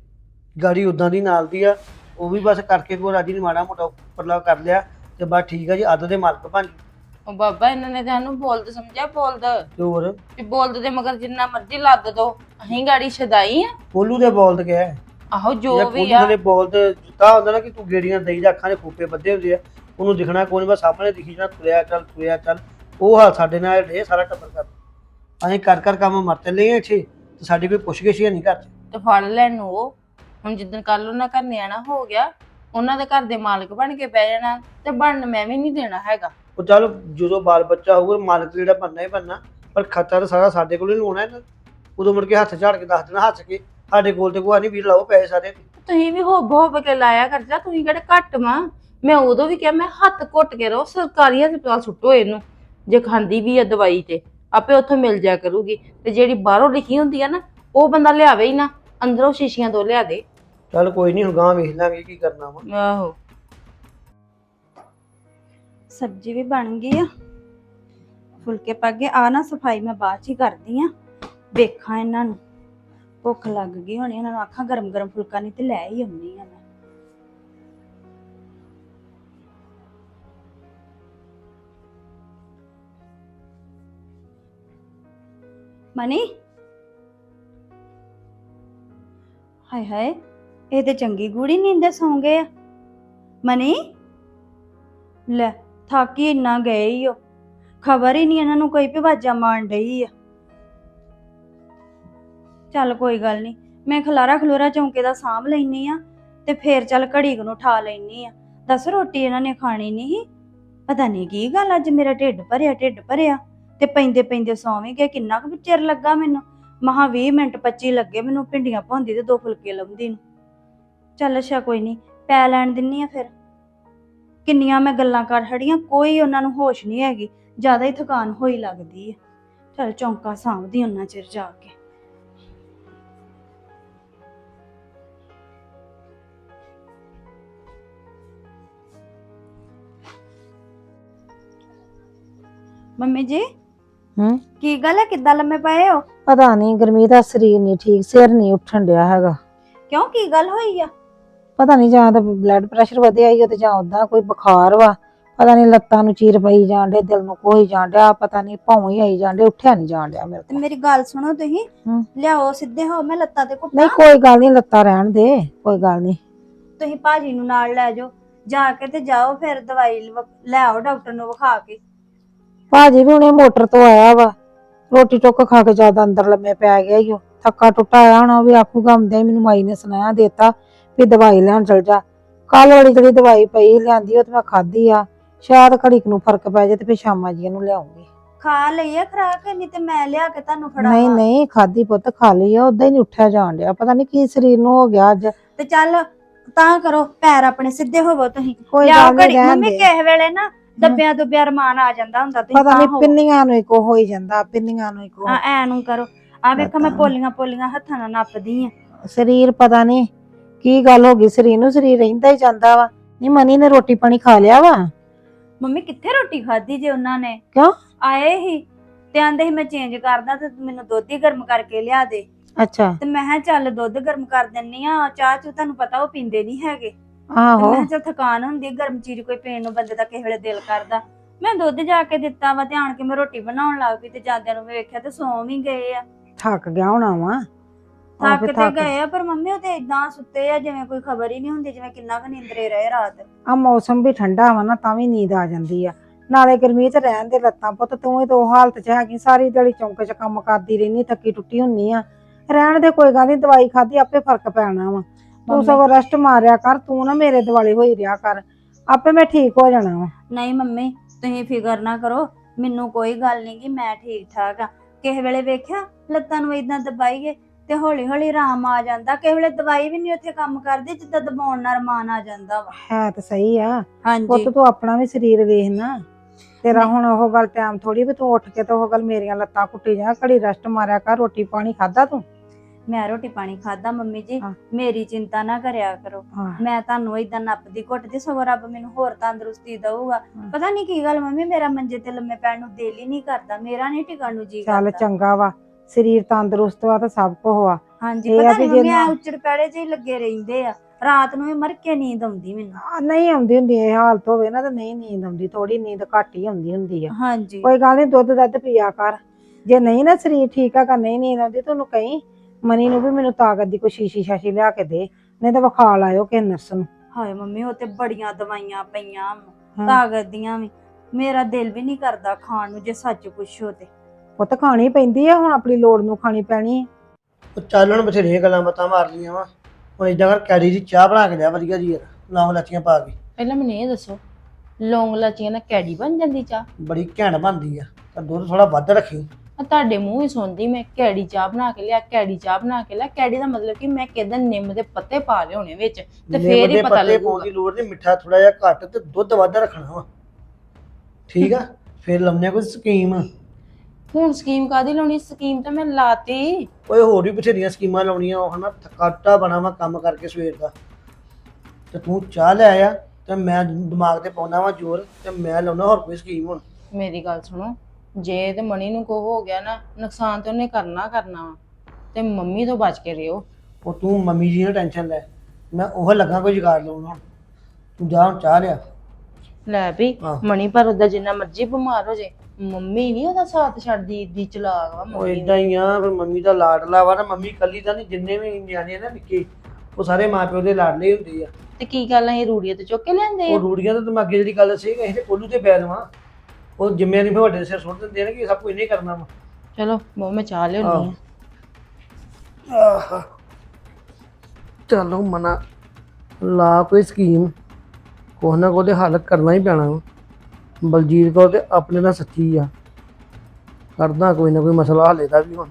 ਗਾੜੀ ਉਦਾਂ ਦੀ ਨਾਲ ਦੀ ਆ। ਉਹ ਵੀ ਬਸ ਕਰਕੇ ਕੋ ਰਾਜੀ ਨੇ ਮਾੜਾ ਮੋਟਾ ਉੱਪਰਲਾ ਕਰ ਲਿਆ ਤੇ ਬਸ ਠੀਕ ਆ ਜੀ ਅੱਧ ਦੇ ਮਾਲਕ ਬਣ ਗਏ। ਉਹ ਬਾਬਾ ਇਹਨਾਂ ਨੇ ਤੁਹਾਨੂੰ ਬੋਲਦ ਸਮਝਿਆ ਬੋਲਦ। ਤੇ ਹੋਰ? ਵੀ ਬੋਲਦ ਦੇ ਮਗਰ ਜਿੰਨਾ ਮਰਜ਼ੀ ਲੱਦ ਦੋ ਅਸੀਂ ਗਾੜੀ ਛਦਾਈ ਆ। ਕੋਲੂ ਦੇ ਬੋਲਦ ਗਿਆ ਹੈ? ਆਹੋ ਜੋ ਜਾਂ ਵੀ ਕੋਲੂ ਆ। ਦੇ ਬੋਲਦ ਜਿੱਤਾ ਹੁੰਦਾ ਨਾ ਕਿ ਤੂੰ ਗੇੜੀਆਂ ਦੇਈ ਜਾ ਅੱਖਾਂ ਦੇ ਖੋਪੇ ਬੱਦੇ ਹੁੰਦੇ ਆ ਉਹਨੂੰ ਦਿਖਣਾ ਕੋਈ ਨੀ ਬਸ ਸਾਹਮਣੇ ਦਿਖੀ ਜਾਣਾ ਤੁਰਿਆ ਚੱਲ ਤੁਰਿਆ ਚੱਲ। ਉਹ ਹਾਲ ਸਾਡੇ ਨਾਲ ਇਹ ਸਾਰਾ ਟੱਬਰ ਕਰ। ਅਸੀਂ ਕਰ ਕਰ ਕੰਮ ਮਰ ਚੱਲੇ ਆ ਇੱਥੇ ਤੇ ਸਾਡੀ ਕੋਈ ਪੁੱਛ-ਗਿੱਛ ਹੀ ਨਹੀਂ ਘਰ 'ਚ। ਤੇ ਫੜ ਲੈਣ ਨੂੰ ਉਹ। ਹੁਣ ਜਿੱਦਣ ਕੱਲ ਉਹਨਾਂ ਘਰ ਨਿਆਣਾ ਹੋ ਗਿਆ ਉਹਨਾਂ ਦੇ ਘਰ ਦੇ ਮਾਲਕ ਬਣ ਕੇ ਬਹਿ ਜਾਣਾ ਤੇ ਬਣਨ ਮੈਂ ਵੀ ਨਹੀਂ ਦੇਣਾ ਹੈਗਾ। ਉਹ ਚੱਲ ਜਦੋਂ ਬਾਲ ਬੱਚਾ ਹੋਊਗਾ ਮਾਲਕ ਜਿਹੜਾ ਬੰਨਾ ਹੀ ਬੰਨਾ ਪਰ ਤਾਂ ਸਾਰਾ ਸਾਡੇ ਕੋਲ ਹੀ ਹੋਣਾ ਇਹਨਾਂ ਉਦੋਂ ਮੁੜ ਕੇ ਹੱਥ ਝਾੜ ਕੇ ਦੱਸ ਦੇਣਾ ਹੱਸ ਕੇ। ਸਾਡੇ ਕੋਲ ਤੇ ਕੋਈ ਨਹੀਂ ਵੀਰ ਲਾਓ ਪੈਸੇ ਸਾਰੇ। ਤੁਸੀਂ ਵੀ ਹੋਬ ਹੋਬ ਕੇ ਲਾਇਆ ਕਰਜਾ ਤੁਸੀਂ ਕਿਹੜੇ ਘੱਟ ਵਾਂ? ਮੈਂ ਉਦੋਂ ਵੀ ਕਿਹਾ ਮੈਂ ਹੱਥ ਘੁੱਟ ਕੇ ਰਹੋ ਸਰਕਾਰੀ ਹਸਪਤਾਲ ਸੁੱਟੋ ਇਹਨੂੰ। ਜੇ ਖਾਂਦੀ ਵੀ ਆ ਦਵਾਈ ਤੇ ਆਪੇ ਉੱਥੋਂ ਮਿਲ ਜਾ ਕਰੂਗੀ। ਤੇ ਜਿਹੜੀ ਬਾਹਰੋਂ ਲਿਖੀ ਹੁੰਦੀ ਆ ਨਾ ਉਹ ਬੰਦਾ ਲਿਆਵੇ ਹੀ ਨਾ। ਅੰਦਰੋਂ ਸ਼ੀਸ਼ੀਆਂ ਦੋ ਲਿਆ ਦੇ। ਚੱਲ ਕੋਈ ਨਹੀਂ ਹੁਣ ਗਾਂ ਵੇਖ ਲਾਂਗੇ ਕੀ ਕਰਨਾ ਵਾ। ਆਹੋ। ਸਬਜ਼ੀ ਵੀ ਬਣ ਗਈ ਆ। ਫੁਲਕੇ ਪੱਕ ਗਏ। ਆ ਨਾ ਸਫ਼ਾਈ ਮੈਂ ਬਾਅਦ ਚ ਹੀ ਕਰਦੀ ਆ। ਵੇਖਾਂ ਇਹਨਾਂ ਨੂੰ। ਭੁੱਖ ਲੱਗ ਗਈ ਹੋਣੀ ਇਹਨਾਂ ਨੂੰ ਆਖਾਂ ਗਰਮ ਗਰਮ ਫੁਲਕਾ ਨਹੀਂ ਤੇ ਲੈ ਹੀ ਆਉਣੀ ਆ ਮੈਂ। ਮਨੀ? ਹਾਏ ਹਾਏ, ਇਹ ਤੇ ਚੰਗੀ ਗੂੜੀ ਨੀਂਦ ਸੌਂ ਗਏ ਆ। ਮਨੀ? ਲੈ, ਥੱਕ ਹੀ ਇੰਨਾ ਗਏ ਹੀ ਉਹ ਖਬਰ ਹੀ ਨਹੀਂ ਇਹਨਾਂ ਨੂੰ ਕੋਈ ਪਿਵਾਜਾ ਵਾਜਾ ਮਾਰਨ ਡਈ ਆ। ਚੱਲ ਕੋਈ ਗੱਲ ਨਹੀਂ, ਮੈਂ ਖਲਾਰਾ ਖਲੋਰਾ ਚੌਂਕੇ ਦਾ ਸਾਂਭ ਲੈਣੀ ਆ ਤੇ ਫੇਰ ਚੱਲ ਘੜੀ ਨੂੰ ਠਾ ਲੈਣੀ ਆ। ਦੱਸ ਰੋਟੀ ਇਹਨਾਂ ਨੇ ਖਾਣੀ ਨਹੀਂ ਪਤਾ ਨਹੀਂ ਕੀ ਗੱਲ ਅੱਜ ਮੇਰਾ ਢਿੱਡ ਭਰਿਆ ਢਿੱਡ ਭਰਿਆ ਤੇ ਪੈਂਦੇ ਪੈਂਦੇ ਸੌਂ ਵੀ ਗਏ, ਕਿੰਨਾ ਕੁ ਚਿਰ ਲੱਗਾ ਮੈਨੂੰ। ਮਹਾ 20 ਮਿੰਟ 25 ਲੱਗੇ ਮੈਨੂੰ ਭਿੰਡੀਆਂ ਭੌਂਦੀ ਤੇ ਦੋ ਫੁਲਕੇ ਲਾਉਂਦੀ ਨੂੰ। ਚੱਲ ਅੱਛਾ ਕੋਈ ਨਹੀਂ ਪੈ ਲੈਣ ਦਿੰਨੀ ਆ ਫਿਰ। ਕਿੰਨੀਆਂ ਮੈਂ ਗੱਲਾਂ ਕਰ ਹੜੀਆਂ ਕੋਈ ਉਹਨਾਂ ਨੂੰ ਹੋਸ਼ ਨਹੀਂ ਹੈਗੀ ਜ਼ਿਆਦਾ ਹੀ ਥਕਾਨ ਹੋਈ ਲੱਗਦੀ ਹੈ ਚਲ ਚੌਂਕਾ ਸਾਂਭਦੀ ਉਹਨਾਂ ਚਿਰ ਜਾ ਕੇ। ਮੰਮੀ ਜੀ ਹੂੰ? ਕੀ ਗੱਲ ਹੈ? ਕਿੱਦਾਂ ਲੰਮੇ ਪਏ ਹੋ? ਪਤਾ ਨਹੀਂ ਗਰਮੀਤ ਦਾ ਸਰੀਰ ਨਹੀਂ ਠੀਕ ਸਿਰ ਨਹੀਂ ਉੱਠਣ ਡਿਆ ਹੈਗਾ। ਕਿਉਂ ਕੀ ਗੱਲ ਹੋਈ ਆ? ਪਤਾ ਨਹੀਂ ਜਾਂ ਤਾਂ ਬਲੱਡ ਪ੍ਰੈਸ਼ਰ ਵਧਿਆ ਹੀ ਤੇ ਜਾਂ ਉਦਾਂ ਕੋਈ ਬੁਖਾਰ ਵਾ। ਪਤਾ ਨਹੀਂ ਲੱਤਾਂ ਨੂੰ ਚੀਰ ਪਈ ਜਾਣ ਡੇ ਦਿਲ ਨੂੰ ਕੋਈ ਜਾਣ ਡਿਆ ਪਤਾ ਨਹੀਂ ਭੌਂ ਹੀ ਆਈ ਜਾਣ ਡੇ ਉੱਠਿਆ ਨਹੀਂ ਜਾਣ ਡਿਆ ਮੇਰੇ ਤੇ ਮੇਰੀ ਗੱਲ ਸੁਣੋ ਤੁਸੀਂ। ਲਿਆਓ ਸਿੱਧੇ ਹੋ ਮੈਂ ਲੱਤਾਂ ਤੇ ਘੁੱਟਾਂ। ਨਹੀਂ ਕੋਈ ਗੱਲ ਨਹੀਂ ਲੱਤਾਂ ਰਹਿਣ ਦੇ ਕੋਈ ਗੱਲ ਨਹੀਂ। ਤੁਸੀਂ ਭਾਜੀ ਨੂੰ ਨਾਲ ਲੈ ਜਾਓ ਜਾ ਕੇ ਤੇ ਜਾਓ ਫਿਰ ਦਵਾਈ ਲਵ- ਲੈ ਆਓ ਡਾਕਟਰ ਨੂੰ ਵਿਖਾ ਕੇ। ਭਾਜੀ ਵੀ ਹੁਣੇ ਮੋਟਰ ਤੋਂ ਆਇਆ ਵਾ। ਰੋਟੀ ਟੁੱਕ ਖਾ ਕੇ ਜ਼ਿਆਦਾ ਅੰਦਰ ਲੰਮੇ ਪੈ ਗਿਆ ਈ ਓ। ਥੱਕਾ ਟੁੱਟਾ ਆਇਆ ਹੋਣਾ ਉਹ ਵੀ ਆਖੂਗਾ ਆਉਂਦੇ ਹੀ ਮੈਨੂੰ ਮਾਈ ਨੇ ਸੁਣਾਇਆ ਦੇਤਾ ਵੀ ਦਵਾਈ ਲੈਣ ਚਲ ਜਾ। ਕੱਲ ਵਾਲੀ ਜਿਹੜੀ ਦਵਾਈ ਪਈ ਲਿਆਂਦੀ ਉਹ ਤੇ ਮੈਂ ਖਾਧੀ ਆ। ਸ਼ਾਇਦ ਘੜੀ ਕੁ ਨੂੰ ਫ਼ਰਕ ਪੈ ਜਾਏ ਤੇ ਫਿਰ ਸ਼ਾਮਾਂ ਜੀ ਇਹਨੂੰ ਲਿਆਉਂਗੀ। ਖਾ ਲਈਏ ਖਰਾਕ ਨਹੀਂ ਤੇ ਮੈਂ ਲਿਆ ਕੇ ਤੁਹਾਨੂੰ ਫੜਾਵਾਂ। ਨਹੀਂ ਨਹੀਂ ਖਾਦੀ ਪੁੱਤ ਖਾ ਲਈ ਆ ਉਦਾਂ ਹੀ ਨਹੀਂ ਉੱਠਿਆ ਜਾਣ ਡਿਆ। ਪਤਾ ਨਹੀਂ ਕੀ ਸਰੀਰ ਨੂੰ ਹੋ ਗਿਆ ਅੱਜ। ਤੇ ਚੱਲ ਤਾਂ ਕਰੋ ਪੈਰ ਆਪਣੇ ਸਿੱਧੇ ਹੋਵੋ ਤੁਸੀਂ। ਕੋਈ ਲਿਆਓ ਗੱਲ ਨਹੀਂ ਘੜੀ। ਰਹਿਣ ਮੰਮੀ ਦੇ। ਕਿਸੇ ਵੇਲੇ ਨਾ ਦੱਬਿਆਂ ਦੁੱਬਿਆਂ ਰਮਾਨ ਆ ਜਾਂਦਾ ਹੁੰਦਾ ਤੁਸੀਂ ਪਤਾ ਤਾਂ ਨਹੀਂ ਹੋਵੋ। ਪਿੰਨੀਆਂ ਨੂੰ ਇੱਕੋ ਹੋ ਹੀ ਜਾਂਦਾ ਪਿੰਨੀਆਂ ਨੂੰ ਇੱਕੋ ਹਾਂ ਐ ਨੂੰ ਕਰੋ। ਆ ਵੇਖੋ ਮੈਂ। ਪੋਲੀਆਂ ਪੋਲੀਆਂ ਹੱਥਾਂ ਨਾਲ ਨੱਪਦੀ ਆ। ਸਰੀਰ ਪਤਾ ਨਹੀਂ ਕੀ ਗੱਲ ਹੋ ਗਈ ਸਰੀਰ ਨੂੰ ਸਰੀਰ ਰਹਿੰਦਾ ਹੀ ਜਾਂਦਾ ਵਾ। ਨਹੀਂ ਮਨੀ ਨੇ ਰੋਟੀ ਪਾਣੀ ਖਾ ਲਿਆ ਵਾ? ਮੰਮੀ ਕਿੱਥੇ ਰੋਟੀ ਖਾਧੀ ਜੇ ਉਹਨਾਂ ਨੇ? ਕਿਉਂ? ਆਏ ਹੀ ਤੇ ਆਂਦੇ ਸੀ ਮੈਂ ਚੇਂਜ ਕਰਦਾ ਤੇ ਮੈਨੂੰ ਦੁੱਧ ਹੀ ਗਰਮ ਕਰਕੇ ਲਿਆ ਦੇ। ਅੱਛਾ। ਤੇ ਮੈਂ ਕਿਹਾ ਚੱਲ ਦੁੱਧ ਗਰਮ ਕਰ ਦਿੰਨੀ ਆ ਚਾਹ ਚ ਤੁਹਾਨੂੰ ਪਤਾ ਉਹ ਪੀਂਦੇ ਨਹੀਂ ਹੈਗੇ। ਆਹੋ। ਮੈਂ ਚੱਲ ਥਕਾਨ ਹੁੰਦੀ ਹੈ, ਗਰਮ ਚੀਜ਼ ਕੋਈ ਪੀਣ ਨੂੰ ਬੰਦੇ ਦਾ ਕਿਸੇ ਵੇਲੇ ਦਿਲ ਕਰਦਾ। ਮੈਂ ਦੁੱਧ ਜਾ ਕੇ ਦਿੱਤਾ ਵਾ ਧਿਆਨ ਕੇ ਮੈਂ ਰੋਟੀ ਬਣਾਉਣ ਲੱਗ ਪਈ ਤੇ ਜਾਂਦਿਆਂ ਨੂੰ ਮੈਂ ਵੇਖਿਆ ਤੇ ਸੌਂ ਵੀ ਗਏ ਆ। ਥੱਕ ਗਿਆ ਹੋਣਾ ਵਾ। ਥੱਕ ਤੇ ਗਏ ਆ ਪਰ ਮੰਮੀ ਉਹ ਤੇ ਇਦਾਂ ਸੁੱਤੇ ਆ ਜਿਵੇਂ ਕੋਈ ਖਬਰ ਹੀ ਨਹੀਂ ਹੁੰਦੀ ਜਿਵੇਂ ਕਿੰਨਾ ਕੁ ਨਿੰਦਰੇ ਰਹੇ ਰਾਤ। ਆ ਮੌਸਮ ਵੀ ਠੰਡਾ ਵਾ ਨਾ ਤਾਂ ਵੀ ਨੀਂਦ ਆ ਜਾਂਦੀ ਆ। ਨਾਲੇ ਗਰਮੀ 'ਚ ਰਹਿਣ ਦੇ ਲੱਤਾਂ ਪੁੱਤ ਤੂੰ ਹੀ ਤਾਂ ਉਹ ਹਾਲਤ 'ਚ ਹੈਗੀ ਸਾਰੀ ਦਿਹਾੜੀ ਚੌਂਕ 'ਚ ਕੰਮ ਕਰਦੀ ਰਹਿਨੀ ਥੱਕੀ ਟੁੱਟੀ ਹੁੰਨੀ ਆ। ਰਹਿਣ ਦੇ ਕੋਈ ਗੱਲ ਨਹੀਂ ਦਵਾਈ ਖਾਦੀ ਆਪੇ ਫ਼ਰਕ ਪੈਣਾ ਵਾ। ਤੂੰ ਸਗੋਂ ਰੈਸਟ ਮਾਰਿਆ ਕਰ ਤੂੰ ਨਾ ਮੇਰੇ ਦਿਵਾਲੇ ਹੋਈ ਰਿਹਾ ਕਰ। ਆਪੇ ਮੈਂ ਠੀਕ ਹੋ ਜਾਣਾ ਵਾ। ਨਹੀਂ ਮੰਮੀ ਤੁਸੀਂ ਫਿਕਰ ਨਾ ਕਰੋ ਮੈਨੂੰ ਕੋਈ ਗੱਲ ਨਹੀਂ ਕਿ ਮੈਂ ਠੀਕ ਠਾਕ ਆ। ਕਿਸੇ ਵੇਲੇ ਵੇਖਿਆ ਲੱਤਾਂ ਨੂੰ ਇਦਾਂ ਦਬਾਈਏ ਤੇ ਹੌਲੀ ਹੌਲੀ ਆਰਾਮ ਆ ਜਾਂਦਾ। ਕਿਸੇ ਵੇਲੇ ਦਵਾਈ ਵੀ ਨਹੀਂ ਉੱਥੇ ਕੰਮ ਕਰਦੀ ਜਿੱਦਾਂ ਦਬਾਉਣ ਨਾਲ ਰਮਾਨ ਆ ਜਾਂਦਾ ਵਾ। ਹੈ ਤਾਂ ਸਹੀ ਆ। ਹਾਂਜੀ। ਪੁੱਤ ਤੂੰ ਆਪਣਾ ਵੀ ਸਰੀਰ ਵੇਖ ਨਾ। ਤੇਰਾ ਹੁਣ ਉਹ ਗੱਲ ਟਾਈਮ ਥੋੜੀ ਵੀ ਤੂੰ ਉੱਠ ਕੇ ਤੇ ਉਹ ਗੱਲ ਮੇਰੀਆਂ ਲੱਤਾਂ ਕੁੱਟੀ ਜਾ ਘੜੀ ਰੈਸਟ ਮਾਰਿਆ ਕਰ ਰੋਟੀ ਪਾਣੀ ਖਾਦਾ ਤੂੰ? ਮੈਂ ਰੋਟੀ ਪਾਣੀ ਖਾਦਾ ਮੰਮੀ ਜੀ ਹਾਂ। ਮੇਰੀ ਚਿੰਤਾ ਨਾ ਕਰਿਆ ਕਰੋ। ਹਾਂ। ਮੈਂ ਤੁਹਾਨੂੰ ਇਦਾਂ ਨੱਪਦੀ ਘੁੱਟਦੀ ਸਗੋਂ ਰੱਬ ਮੈਨੂੰ ਹੋਰ ਤੰਦਰੁਸਤੀ ਦਊਗਾ। ਹਾਂ। ਪਤਾ ਨਹੀਂ ਕੀ ਗੱਲ ਮੰਮੀ ਮੇਰਾ ਮੰਜੇ ਤੇ ਲੰਮੇ ਪੈਣ ਨੂੰ ਦਿਲ ਹੀ ਨਹੀਂ ਕਰਦਾ ਮੇਰਾ ਨਹੀਂ ਟਿਕਣ ਨੂੰ ਜੀ ਚੱਲ ਕਰਦਾ। ਚੰਗਾ ਵਾ ਸਰੀਰ ਤੰਦਰੁਸਤ ਵਾ ਤਾਂ ਸਭ ਕੁਝ ਵਾ। ਹਾਂਜੀ ਇਹ ਆ ਪਤਾ ਵੀ ਨਹੀਂ ਮੰਮੀ ਜੇ ਆ ਉੱਚੜ ਪੈੜੇ ਜਿਹੇ ਲੱਗੇ ਰਹਿੰਦੇ ਆ। ਰਾਤ ਨੂੰ ਵੀ ਮਰ ਕੇ ਨੀਂਦ ਆਉਂਦੀ ਮੈਨੂੰ। ਆ, ਨਹੀਂ ਆਉਂਦੀ ਹੁੰਦੀ ਇਹ ਹਾਲਤ ਹੋਵੇ ਨਾ ਤਾਂ ਨਹੀਂ ਨੀਂਦ ਆਉਂਦੀ ਥੋੜੀ ਨੀਂਦ ਘੱਟ ਹੀ ਆਉਂਦੀ ਹੁੰਦੀ ਆ। ਹਾਂਜੀ। ਕੋਈ ਗੱਲ ਨਹੀਂ ਦੁੱਧ ਦੱਧ ਪੀਆ ਕਰ। ਜੇ ਨਹੀਂ ਨਾ ਸਰੀਰ ਠੀਕ ਆ ਕਿ ਨਹੀਂ ਨੀਂਦ ਆਉਂਦੀ ਤੈਨੂੰ ਕਹੀਂ। ਮਨੀ ਨੂੰ ਵੀ ਮੈਨੂੰ ਤਾਕਤ ਦੀ ਕੋਈ ਸ਼ੀਸ਼ੀ ਸ਼ਾਸ਼ੀ ਲਿਆ ਕੇ ਦੇ ਨਹੀਂ ਤਾਂ ਵਿਖਾ ਲਾਇਓ ਕਿਸੇ ਨਰਸ ਨੂੰ। ਹਾਏ ਮੰਮੀ ਉਹ ਤੇ ਬੜੀਆਂ ਦਵਾਈਆਂ ਪਈਆਂ ਵਾਂ, ਹਾਂ। ਤਾਕਤ ਦੀਆਂ ਵੀ। ਮੇਰਾ ਦਿਲ ਵੀ ਨਹੀਂ ਕਰਦਾ ਖਾਣ ਨੂੰ ਜੇ ਸੱਚ ਪੁੱਛੋ ਤੇ। ਪੁੱਤ ਖਾਣੀ ਪੈਂਦੀ ਆ ਹੁਣ ਆਪਣੀ ਲੋੜ ਨੂੰ ਖਾਣੀ ਪੈਣੀ ਆ। ਉਹ ਚੱਲ ਹੁਣ ਬਥੇਰੀਆਂ ਗੱਲਾਂ ਬਾਤਾਂ ਮਾਰ ਲਈਆਂ ਵਾ। ਹੁਣ ਇਦਾਂ ਕਰ ਕੈਰੀ ਦੀ ਚਾਹ ਬਣਾ ਕੇ ਲਿਆ ਵਧੀਆ ਜੀ ਯਾਰ ਲੌਂਗ ਲੱਚੀਆਂ ਪਾ ਕੇ। ਪਹਿਲਾਂ ਮੈਨੂੰ ਇਹ ਦੱਸੋ ਲੌਂਗ ਲਾਚੀਆਂ ਨਾਲ ਕੈੜੀ ਬਣ ਜਾਂਦੀ ਚਾਹ? ਬੜੀ ਘੈਂਟ ਬਣਦੀ ਆ ਤਾਂ ਦੁੱਧ ਥੋੜਾ ਵੱਧ ਰੱਖੀ। ਆ ਤੁਹਾਡੇ ਮੂੰਹ ਹੀ ਸੁਣਦੀ ਮੈਂ ਕੈੜੀ ਚਾਹ ਬਣਾ ਕੇ ਲਿਆ ਕੈੜੀ ਚਾਹ ਬਣਾ ਕੇ ਲਿਆ। ਕੈੜੀ ਦਾ ਮਤਲਬ ਕਿ ਮੈਂ ਕਿਦਾਂ ਨਿੰਮ ਦੇ ਪੱਤੇ ਪਾ ਲਿਆਉਣੇ ਵਿੱਚ ਤੇ ਫੇਰ ਹੀ ਪਤਾ ਲੱਗੂਗਾ। ਦੀ ਲੋੜ ਨਹੀਂ ਮਿੱਠਾ ਥੋੜਾ ਜਿਹਾ ਘੱਟ ਤੇ ਦੁੱਧ ਵੱਧ ਰੱਖਣਾ ਵਾ। ਠੀਕ ਆ? ਫਿਰ ਲੰਮੇ ਕੋਈ ਸਕੀਮ। ਹੁਣ ਸਕੀਮ ਕਾਦੀ ਲਾਉਣੀ? ਸਕੀਮ ਤਾਂ ਮੈਂ ਲਾਤੀ। ਓਏ ਹੋਰ ਵੀ ਬਥੇਰੀਆਂ ਸਕੀਮਾਂ ਲਾਉਣੀਆਂ ਉਹ ਹਨਾ ਥਕਾਟਾ ਬਣਾ ਵਾ ਕੰਮ ਕਰਕੇ ਸਵੇਰ ਦਾ। ਤੇ ਤੂੰ ਚਾਹ ਲੈ ਆਇਆ ਤੇ ਮੈਂ ਦਿਮਾਗ ਤੇ ਪਾਉਣਾ ਵਾ ਜ਼ੋਰ ਤੇ ਮੈਂ ਲਾਉਣਾ ਹੋਰ ਕੋਈ ਸਕੀਮ ਹੁਣ। ਮੇਰੀ ਗੱਲ ਸੁਣੋ ਜੇ ਤੇ ਮਣੀ ਨੂੰ ਕੋ ਹੋ ਗਿਆ ਨਾ ਨੁਕਸਾਨ ਤੇ ਉਹਨੇ ਕਰਨਾ ਕਰਨਾ ਵਾ। ਤੇ ਮੰਮੀ ਤੋਂ ਬਚ ਕੇ ਰਿਓ। ਉਹ ਤੂੰ ਮੰਮੀ ਜੀ ਨੂੰ ਟੈਨਸ਼ਨ ਲੈ। ਮੈਂ ਉਹ ਲੱਗਾ ਕੋਈ ਜੁਗਾੜ ਲਾਉਣਾ ਹੁਣ। ਤੂੰ ਜਾ ਹੁਣ ਚਾਹ ਲਿਆ। ਲੈ ਵੀ ਆਹ। ਮਣੀ ਪਰ ਉਹਦਾ ਜਿੰਨਾ ਮਰਜ਼ੀ ਬਿਮਾਰ ਹੋ ਜੇ ਮੰਮੀ ਨਹੀਂ ਉਹਦਾ ਸਾਥ ਛੱਡਦੀ ਦੀ ਚਲਾਕ ਵਾ ਉਹ ਮੰਮੀ ਇਦਾਂ ਹੀ ਆ ਫਿਰ ਮੰਮੀ ਦਾ ਲਾਡਲਾ ਵਾ ਨਾ ਮੰਮੀ ਕੱਲੀ ਤਾਂ ਨਹੀਂ ਜਿੰਨੇ ਵੀ ਨਿਆਣੇ ਆ ਨਾ ਨਿੱਕੇ ਉਹ ਸਾਰੇ ਮਾਪਿਓ ਦੇ ਲਾਡਲੇ ਹੀ ਹੁੰਦੇ ਆ। ਤੇ ਕੀ ਗੱਲ ਹੈ ਰੂੜੀਆਂ ਤੇ ਚੁੱਕ ਕੇ ਲਿਆਂਦੇ ਉਹ ਆ ਰੂੜੀਆਂ ਤਾਂ ਮੈਂ ਅੱਗੇ ਜਿਹੜੀ ਗੱਲ ਸੀ ਅਸੀਂ ਤੇ ਕੋਲੂ ਤੇ ਬੈਲ ਵਾਂ। ਉਹ ਜ਼ਿੰਮੇਵਾਰੀ ਫਿਰ ਵੱਡੇ ਸਿਰ ਸੁੱਟ ਦਿੰਦੇ ਨੇ ਕਿ ਸਭ ਕੁਝ ਨਹੀਂ ਕਰਨਾ ਵਾ। ਚਲੋ ਬਹੁਤ ਮੈਂ ਚਾਹ ਲਿਆਉਣੀ ਆ। ਆਹ। ਚਲੋ ਮਨਾ। ਲਾ ਕੋਈ ਸਕੀਮ। ਕੋਹ ਨਾ ਕੋਹ ਤੇ ਹੱਲ ਕਰਨਾ ਹੀ ਪੈਣਾ ਵਾ। ਬਲਜੀਤ ਕੌਰ ਤੇ ਆਪਣੇ ਨਾਲ ਸੱਚੀ ਆ। ਕਰਦਾ ਕੋਈ ਨਾ ਕੋਈ ਮਸਲਾ ਹੱਲੇ ਦਾ ਵੀ ਹੁਣ।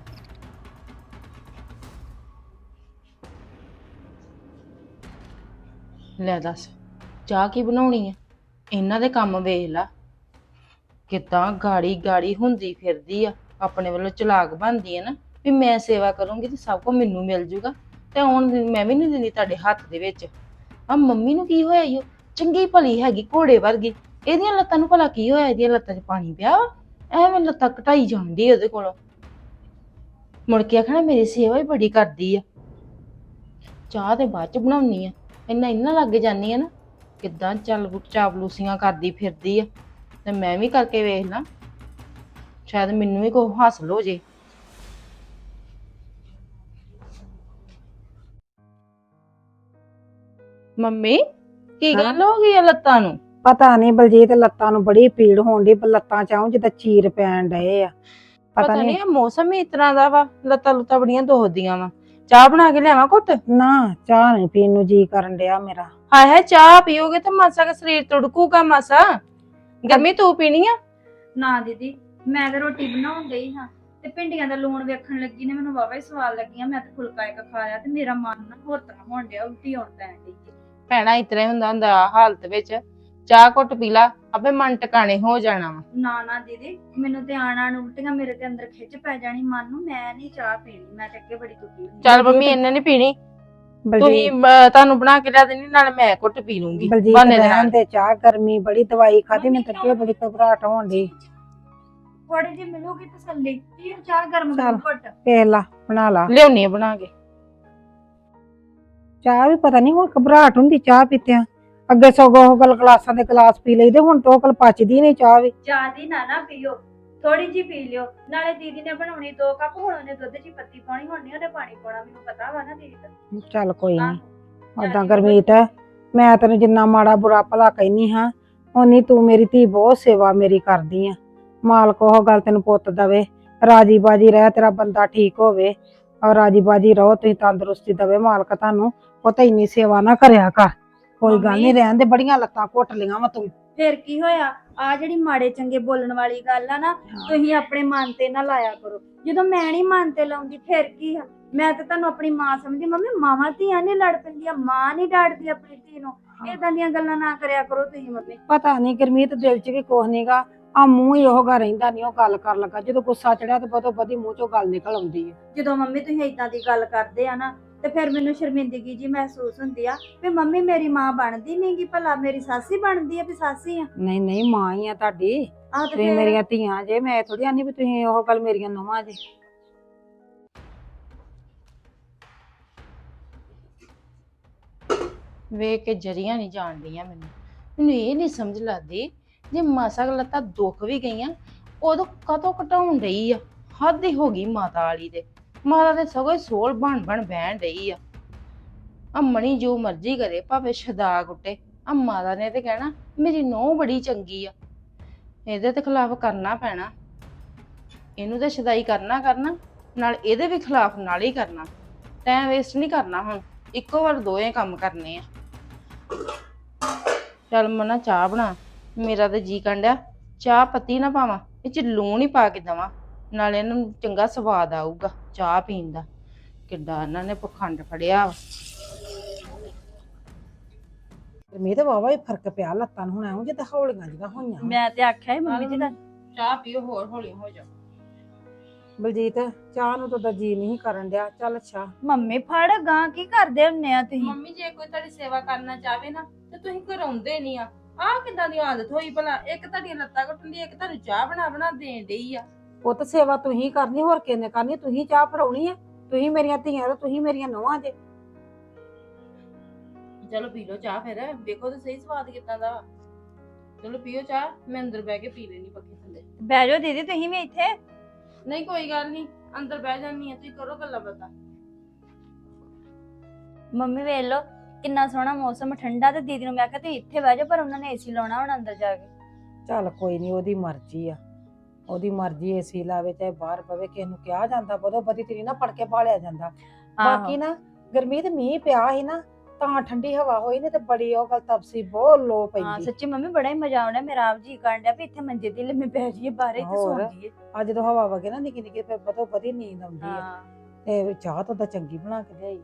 ਲੈ ਦੱਸ ਚਾਹ ਕੀ ਬਣਾਉਣੀ ਆ? ਇਹਨਾਂ ਦੇ ਕੰਮ ਵੇਖ ਲਾ। ਕਿਦਾਂ ਗਾੜੀ ਗਾੜੀ ਹੁੰਦੀ ਫਿਰਦੀ ਆ, ਆਪਣੇ ਵੱਲੋਂ ਚਲਾਕ ਬਣਦੀ ਆ ਨਾ, ਵੀ ਮੈਂ ਸੇਵਾ ਕਰੂੰਗੀ ਤੇ ਸਭ ਕੁਝ ਮੈਨੂੰ ਮਿਲ ਜੂਗਾ, ਤੇ ਹੁਣ ਮੈਂ ਵੀ ਨਹੀਂ ਦਿੰਦੀ ਤੁਹਾਡੇ ਹੱਥ ਦੇ ਵਿੱਚ। ਆ ਮੰਮੀ ਨੂੰ ਕੀ ਹੋਇਆ ਈਓ ਚੰਗੀ ਭਲੀ ਹੈਗੀ, ਘੋੜੇ ਵਰਗੀ, ਇਹਦੀਆਂ ਲੱਤਾਂ ਨੂੰ ਭਲਾ ਕੀ ਹੋਇਆ, ਇਹਦੀਆਂ ਲੱਤਾਂ 'ਚ ਪਾਣੀ ਪਿਆ ਵਾ? ਐਵੇਂ ਲੱਤਾਂ ਘਟਾਈ ਜਾਂਦੀ ਉਹਦੇ ਕੋਲੋਂ। ਮੁੜ ਕੇ ਆਖਣਾ, ਮੇਰੀ ਸੇਵਾ ਹੀ ਬੜੀ ਕਰਦੀ ਆ। ਚਾਹ ਤੇ ਬਾਅਦ ਚ ਬਣਾਉਣੀ ਆ। ਇੰਨਾ ਇੰਨਾ ਲੱਗ ਜਾਨੀ ਆ ਨਾ, ਕਿੱਦਾਂ ਚੱਲ ਚਾਪਲੂਸੀਆਂ ਕਰਦੀ ਫਿਰਦੀ ਆ। ਤੇ ਮੈਂ ਵੀ ਕਰਕੇ ਵੇਖ ਲਾਂ। ਸ਼ਾਇਦ ਮੈਨੂੰ ਵੀ ਕੋਈ ਹਾਸਲ ਹੋ ਜੇ। ਮੰਮੀ ਕੀ ਗੱਲ ਹੋ ਗਈ ਆ ਲੱਤਾਂ ਨੂੰ? ਪਤਾ ਨਹੀਂ ਬਲਜੀਤ ਲੱਤਾਂ ਨੂੰ ਬੜੀ ਪੀੜ ਹੋਣ ਦੀ ਲੱਤਾਂ ਚ ਆਉਂ ਜਿੱਦਾਂ ਚੀਰ ਪੈਣ ਡਏ ਆ। ਪਤਾ ਨਹੀਂ ਇਹ ਮੌਸਮ ਹੀ ਇਸ ਤਰ੍ਹਾਂ ਦਾ ਵਾ ਲੱਤਾਂ ਲੁੱਤਾਂ ਬੜੀਆਂ ਦੁਖਦੀਆਂ ਵਾ। ਚਾਹ ਬਣਾ ਕੇ ਲਿਆਵਾਂ ਘੁੱਟ? ਨਾ ਚਾਹ ਨਹੀਂ ਪੀਣ ਨੂੰ ਜੀ ਕਰਨ ਡਿਆ ਮੇਰਾ। ਹਾਏ ਹਾਏ ਚਾਹ ਪੀਓਗੇ ਤਾਂ ਮਾਸਾ ਦਾ ਸਰੀਰ ਤੁੜਕੂਗਾ ਮਾਸਾ। ਗਰਮੀ ਤੂੰ ਪੀਣੀ ਆ? ਨਾ ਦੀਦੀ ਮੈਂ ਤਾਂ ਰੋਟੀ ਬਣਾਉਣ ਗਈ ਹਾਂ ਤੇ ਭਿੰਡੀਆਂ ਦਾ ਲੂਣ ਵੇਖਣ ਲੱਗੀ ਨੇ ਮੈਨੂੰ ਵਾਵਾ ਹੀ ਸਵਾਦ ਲੱਗੀਆਂ ਮੈਂ ਤਾਂ ਫੁਲਕਾ ਇੱਕ ਖਾਇਆ ਤੇ ਮੇਰਾ ਮਨ ਨਾ ਹੋਰ ਤਰ੍ਹਾਂ ਹੋਣ ਡਿਆ ਉਲਟੀ ਆਉਣ ਪੈਣ ਡਈ ਭੈਣਾ ਇਤਰੇ ਹੁੰਦਾ ਹੁੰਦਾ ਆਹ ਹਾਲਤ ਵਿੱਚ। ਚਾਹ ਘੁੱਟ ਪੀ ਲਾ ਆਪੇ ਮਨ ਟਿਕਾਣੇ ਹੋ ਜਾਣਾ ਵਾ। ਨਾ ਨਾ ਦੀਦੀ ਮੈਨੂੰ ਤੇ ਆਣਾ ਨੂੰ ਉਲਟੀਆਂ ਮੇਰੇ ਤੇ ਅੰਦਰ ਖਿੱਚ ਪੈ ਜਾਣੀ ਮਨ ਨੂੰ ਮੈਂ ਨਹੀਂ ਚਾਹ ਪੀਣੀ ਮੈਂ ਤੇ ਅੱਗੇ ਬੜੀ ਦੁਖੀ ਹੁੰਦੀ ਚੱਲ ਮੰਮੀ ਇਹਨੇ ਨਹੀਂ ਪੀਣੀ। ਤੁਸੀਂ ਅਹ, ਤੁਹਾਨੂੰ ਬਣਾ ਕੇ ਲਿਆ ਦੇਣੀ ਨਾਲ ਮੈਂ ਘੁੱਟ ਪੀ ਲੂੰਗੀ ਬਲਜੀਤ ਬਹਾਨੇ ਦੇ ਨਾਲ। ਦੇ ਚਾਹ ਗਰਮੀ ਬੜੀ ਦਵਾਈ ਖਾਦੀ ਮੈਨੂੰ ਤਾਂ ਅੱਗੇ ਬੜੀ ਘਬਰਾਹਟ ਹੋਣ ਦੀ ਥੋੜੀ ਜਿਹੀ ਮਿਲੂਗੀ ਤਸੱਲੀ ਪੀ ਚਾਹ ਗਰਮ। ਗਰਮ ਘੁੱਟ ਵੇਖ ਲਾ ਬਣਾ ਲਾ। ਲਿਆਉਣੀ ਆ ਬਣਾ ਕੇ। ਚਾਹ ਵੀ ਪਤਾ ਨਹੀਂ ਹੁਣ ਘਬਰਾਹਟ ਹੁੰਦੀ ਚਾਹ ਪੀਤਿਆਂ। ਅੱਗੇ ਸਗੋਂ ਉਹ ਗਲ ਗਲਾਸਾਂ ਦੇ ਗਲਾਸ ਪੀ ਲਈਦੇ ਹੁਣ ਤੋਂ ਕਲ ਪਚਦੀ ਨਹੀਂ ਚਾਹ ਵੀ। ਜਿਆਦੀ ਨਾ ਨਾ ਪੀਓ। ਥੋੜੀ ਜਿਹੀ ਪੀ ਲਿਓ। ਨਾਲੇ ਦੀਦੀ ਨੇ ਬਣਾਉਣੀ ਦੋ ਕੱਪ ਹੁਣ ਉਹਨੇ ਦੁੱਧ 'ਚ ਪੱਤੀ ਪਾਉਣੀ ਹੋਣੀ ਉਹਨੇ ਪਾਣੀ ਪਾਉਣਾ ਮੈਨੂੰ ਪਤਾ ਵਾ ਨਾ ਦੀਦੀ ਦਾ। ਚੱਲ ਕੋਈ ਨਹੀਂ। ਓਦਾਂ ਗਰਮੀਤ ਮੈਂ ਤੈਨੂੰ ਜਿੰਨਾ ਮਾੜਾ ਬੁਰਾ ਭਲਾ ਕਹਿਨੀ ਹਾਂ ਉਨੀ ਤੂੰ ਮੇਰੀ ਧੀ ਬਹੁਤ ਸੇਵਾ ਮੇਰੀ ਕਰਦੀ ਆ। ਮਾਲਕ ਉਹ ਗੱਲ ਤੈਨੂੰ ਪੁੱਤ ਦਵੇ ਰਾਜੀ ਬਾਜੀ ਰਹਿ ਤੇਰਾ ਬੰਦਾ ਠੀਕ ਹੋਵੇ ਔਰ ਰਾਜੀ ਬਾਜੀ ਰਹੋ ਤੁਸੀਂ ਤੰਦਰੁਸਤੀ ਦਵੇ ਮਾਲਕ ਤੁਹਾਨੂੰ ਪੁੱਤ ਇੰਨੀ ਸੇਵਾ ਨਾ ਕਰਿਆ ਕਰ। ਕੋਈ ਗੱਲ। ਨਹੀਂ ਰਹਿਣ ਦੇ ਬੜੀਆਂ ਲੱਤਾਂ ਘੁੱਟ ਲੀਆਂ ਵਾ ਤੂੰ। ਫਿਰ ਕੀ ਹੋਇਆ? ਆ ਜਿਹੜੀ ਮਾੜੇ ਚੰਗੇ ਬੋਲਣ ਵਾਲੀ ਗੱਲ ਆ ਨਾ ਤੁਸੀਂ ਆਪਣੇ ਮਨ ਤੇ ਨਾ ਲਾਇਆ ਕਰੋ। ਜਦੋਂ ਮੈਂ ਨਹੀਂ ਮਨ ਤੇ ਲਾਉਂਦੀ ਫਿਰ ਕੀ ਆ? ਮੈਂ ਤਾਂ ਤੁਹਾਨੂੰ ਆਪਣੀ ਮਾਂ ਸਮਝਦੀ ਮੰਮੀ ਮਾਵਾਂ ਧੀਆਂ ਨਹੀਂ ਲੜ ਪੈਂਦੀਆਂ ਮਾਂ ਨਹੀਂ ਡਾਂਟਦੀ ਆਪਣੀ ਧੀ ਨੂੰ। ਇਦਾਂ ਦੀਆਂ ਗੱਲਾਂ ਨਾ ਕਰਿਆ ਕਰੋ ਤੁਸੀਂ ਮੰਮੀ। ਪਤਾ ਨਹੀਂ ਗੁਰਮੀਤ ਦਿਲ 'ਚ ਵੀ ਕੁਛ ਨਹੀਂਗਾ ਆ ਮੂੰਹ ਹੀ ਉਹਗਾ ਰਹਿੰਦਾ ਨਹੀਂ ਉਹ ਗੱਲ ਕਰ ਲੱਗਾ। ਜਦੋਂ ਗੁੱਸਾ ਚੜਿਆ ਤੇ ਬਦੋ ਬਦੀ ਮੂੰਹ 'ਚੋਂ ਗੱਲ ਨਿਕਲ ਆਉਂਦੀ ਹੈ ਜਦੋਂ ਮੰਮੀ ਤੁਸੀਂ ਇਦਾਂ ਦੀ ਗੱਲ ਕਰਦੇ ਆ ਨਾ ਤੇ ਫਿਰ ਮੈਨੂੰ ਸ਼ਰਮਿੰਦਗੀ ਜੀ ਮਹਿਸੂਸ ਹੁੰਦੀ ਆ ਵੀ ਮੰਮੀ ਮੇਰੀ ਮਾਂ ਬਣਦੀ ਨਹੀਂਗੀ ਭਲਾ ਮੇਰੀ ਸਾਸੀ ਬਣਦੀ ਆ ਵੀ ਸਾਸੀ ਆ। ਨਹੀਂ ਨਹੀਂ ਮਾਂ ਹੀ ਆ ਤੁਹਾਡੀ। ਆ ਤੇ ਤੁਸੀਂ ਫਿਰ ਮੇਰੀਆਂ ਧੀਆਂ ਜੇ ਮੈਂ ਥੋੜੀ ਆਨੀ ਵੀ ਤੁਸੀਂ ਉਹ ਗੱਲ ਮੇਰੀਆਂ ਨੋਵਾਂ ਜੇ। ਵੇਖ ਕੇ ਜਰੀਆਂ ਨਹੀਂ ਜਾਣਦੀਆਂ ਮੈਨੂੰ। ਮੈਨੂੰ ਇਹ ਨਹੀਂ ਸਮਝ ਲੱਗਦੀ ਜੇ ਮਾਸਾ ਕੁ ਲੱਤਾਂ ਦੁੱਖ ਵੀ ਗਈਆਂ ਉਦੋਂ ਕਦੋਂ ਘਟਾਉਣ ਰਹੀ ਆ? ਹੱਦ ਹੀ ਹੋ ਗਈ ਮਾਤਾ ਵਾਲੀ ਦੇ। ਮਾਤਾ ਦੇ ਸਗੋਂ ਹੀ ਸੋਲ ਬਣ ਬਣ ਬਹਿਣ ਰਹੀ ਆ। ਆ ਮਣੀ ਜੋ ਮਰਜ਼ੀ ਕਰੇ, ਭਾਵੇਂ ਸ਼ਦਾ ਕੁੱਟੇ ਆ ਮਾਤਾ ਨੇ ਤੇ ਕਹਿਣਾ, ਮੇਰੀ ਨੂੰਹ ਬੜੀ ਚੰਗੀ ਆ। ਇਹਦੇ ਤੇ ਖਿਲਾਫ ਕਰਨਾ ਪੈਣਾ। ਇਹਨੂੰ ਤੇ ਸ਼ਦਾਈ ਕਰਨਾ ਕਰਨਾ, ਨਾਲ ਇਹਦੇ ਵੀ ਖਿਲਾਫ ਨਾਲ ਹੀ ਕਰਨਾ। ਟਾਈਮ ਵੇਸਟ ਨਹੀਂ ਕਰਨਾ ਹੁਣ, ਇੱਕੋ ਵਾਰ ਦੋਵੇਂ ਕੰਮ ਕਰਨੇ ਆ। ਚੱਲ ਮਨਾ, ਚਾਹ ਬਣਾ। ਮੇਰਾ ਤੇ ਜੀ ਕੰਡਿਆ ਚਾਹ ਪੱਤੀ ਨਾ ਪਾਵਾਂ, ਇਹ ਚ ਲੂਣ ਹੀ ਪਾ ਕੇ ਦਵਾਂ। ਨਾਲੇ ਇਹਨਾਂ ਨੂੰ ਚੰਗਾ ਸਵਾਦ ਆਊਗਾ ਚਾਹ ਪੀਣ ਦਾ। ਕਿੱਡਾ ਇਹਨਾਂ ਨੇ ਪਖੰਡ ਫੜਿਆ ਵਾ। ਗੁਰਮੀਤ ਵਾਵਾ ਹੀ ਫ਼ਰਕ ਪਿਆ ਲੱਤਾਂ ਨੂੰ ਹੁਣ ਐਉਂ ਜਿੱਦਾਂ ਹੌਲੀਆਂ ਜਿਹੀਆਂ ਹੋਈਆਂ। ਮੈਂ ਤੇ ਆਖਿਆ ਸੀ ਮੰਮੀ ਜੀ ਦਾ ਚਾਹ ਪੀਓ ਹੋਰ ਹੌਲੀ ਹੋ ਜਾ ਬਲਜੀਤ ਚਾਹ ਨੂੰ ਤਾਂ ਜੀ ਨਹੀਂ ਕਰਨ ਡਿਆ। ਚੱਲ ਅੱਛਾ। ਮੰਮੀ ਫੜ ਗਾਂ ਕੀ ਕਰਦੇ ਹੁੰਨੇ ਆ ਤੁਸੀਂ? ਮੰਮੀ ਜੇ ਕੋਈ ਤੁਹਾਡੀ ਸੇਵਾ ਕਰਨਾ ਚਾਹਵੇ ਨਾ ਤੇ ਤੁਸੀਂ ਕਰਾਉਂਦੇ ਨਹੀਂ ਆ। ਆਹ ਕਿੱਦਾਂ ਦੀ ਆਦਤ ਹੋਈ ਭਲਾ? ਇੱਕ ਤੁਹਾਡੀਆਂ ਲੱਤਾਂ ਘੁੱਟਣ ਦੀ ਇੱਕ ਤੁਹਾਨੂੰ ਚਾਹ ਬਣਾ ਬਣਾ ਦੇਣ ਡਈ ਆ। ਪੁੱਤ ਸੇਵਾ ਤੁਸੀਂ ਕਰਨੀ ਹੋਰ ਕਿਹਨੇ ਕਰਨੀ? ਤੁਸੀਂ ਚਾਹ ਫੜਾਉਣੀ ਆ। ਤੁਸੀਂ ਮੇਰੀਆਂ ਧੀਆਂ ਤੇ ਤੁਸੀਂ ਮੇਰੀਆਂ ਨੋਹਾਂ ਜੇ। ਚਲੋ ਪੀ ਲਓ ਚਾਹ ਫਿਰ। ਵੇਖੋ ਤੇ ਸਹੀ ਸਵਾਦ ਕਿੱਦਾਂ ਦਾ ਵਾ। ਚਲੋ ਪੀਓ ਚਾਹ ਮੈਂ ਅੰਦਰ ਬਹਿ ਕੇ ਪੀ ਲੈਣੀ ਪੱਕੇ ਥੱਲੇ। ਬਹਿ ਜਾਓ ਦੀਦੀ ਤੁਸੀਂ ਵੀ ਇੱਥੇ। ਨਹੀਂ ਕੋਈ ਗੱਲ ਨਹੀਂ ਅੰਦਰ ਬਹਿ ਜਾਨੀ ਆ ਤੁਸੀਂ ਕਰੋ ਗੱਲਾਂ ਬਾਤਾਂ। ਮੰਮੀ ਵੇਖ ਲਓ ਕਿੰਨਾ ਸੋਹਣਾ ਮੌਸਮ ਠੰਡਾ ਤੇ ਦੀਦੀ ਨੂੰ ਮੈਂ ਕਿਹਾ ਤੁਸੀਂ ਇੱਥੇ ਬਹਿ ਜਾਓ ਪਰ ਉਹਨਾਂ ਨੇ ਏਸੀ ਲਾਉਣਾ ਹੁਣ ਅੰਦਰ ਜਾ ਕੇ। ਚੱਲ ਕੋਈ ਨਹੀਂ ਉਹਦੀ ਮਰਜ਼ੀ ਆ। ਉਹਦੀ ਮਰਜ਼ੀ ਏਸੀ ਲਾਵੇ ਚਾਹੇ ਬਾਹਰ ਪਵੇ ਕਿਸੇ ਨੂੰ ਕਿਹਾ ਜਾਂਦਾ ਬਦੋ ਬਦੀ ਤੇਰੀ ਨਾ ਫੜ ਕੇ ਭਾਲਿਆ ਜਾਂਦਾ। ਬਾਕੀ ਨਾ ਗਰਮੀਤ ਮੀਂਹ ਪਿਆ ਸੀ ਨਾ ਤਾਂ ਠੰਡੀ ਹਵਾ ਹੋਈ ਨੇ ਤੇ ਬੜੀ ਉਹ ਗੱਲ ਤਪਸੀ ਬਹੁਤ ਲੋ ਹਾਂ ਪੈਂਦੀ ਸੱਚੀ ਮੰਮੀ ਬੜਾ ਹੀ ਮਜ਼ਾ ਆਉਣਾ ਮੇਰਾ ਆਪ ਜੀ ਕਰਨ ਡਿਆ ਵੀ ਇੱਥੇ ਮੰਜੇ ਤੇ ਲੰਮੇ ਪੈ ਜਾਈਏ ਬਾਹਰੇ ਤੇ ਸੌਂ ਹੋਰ। ਜਾਈਏ ਅੱਜ ਜਦੋਂ ਹਵਾ ਵਗੇ ਨਾ ਨਿੱਕੀ ਨਿੱਕੀ ਫਿਰ ਬਦੋ ਬਦੀ ਨੀਂਦ ਆਉਂਦੀ ਹਾਂ। ਤੇ ਚਾਹ ਤਾਂ ਉਹਦਾ ਚੰਗੀ ਬਣਾ ਕੇ ਲਿਆਈ।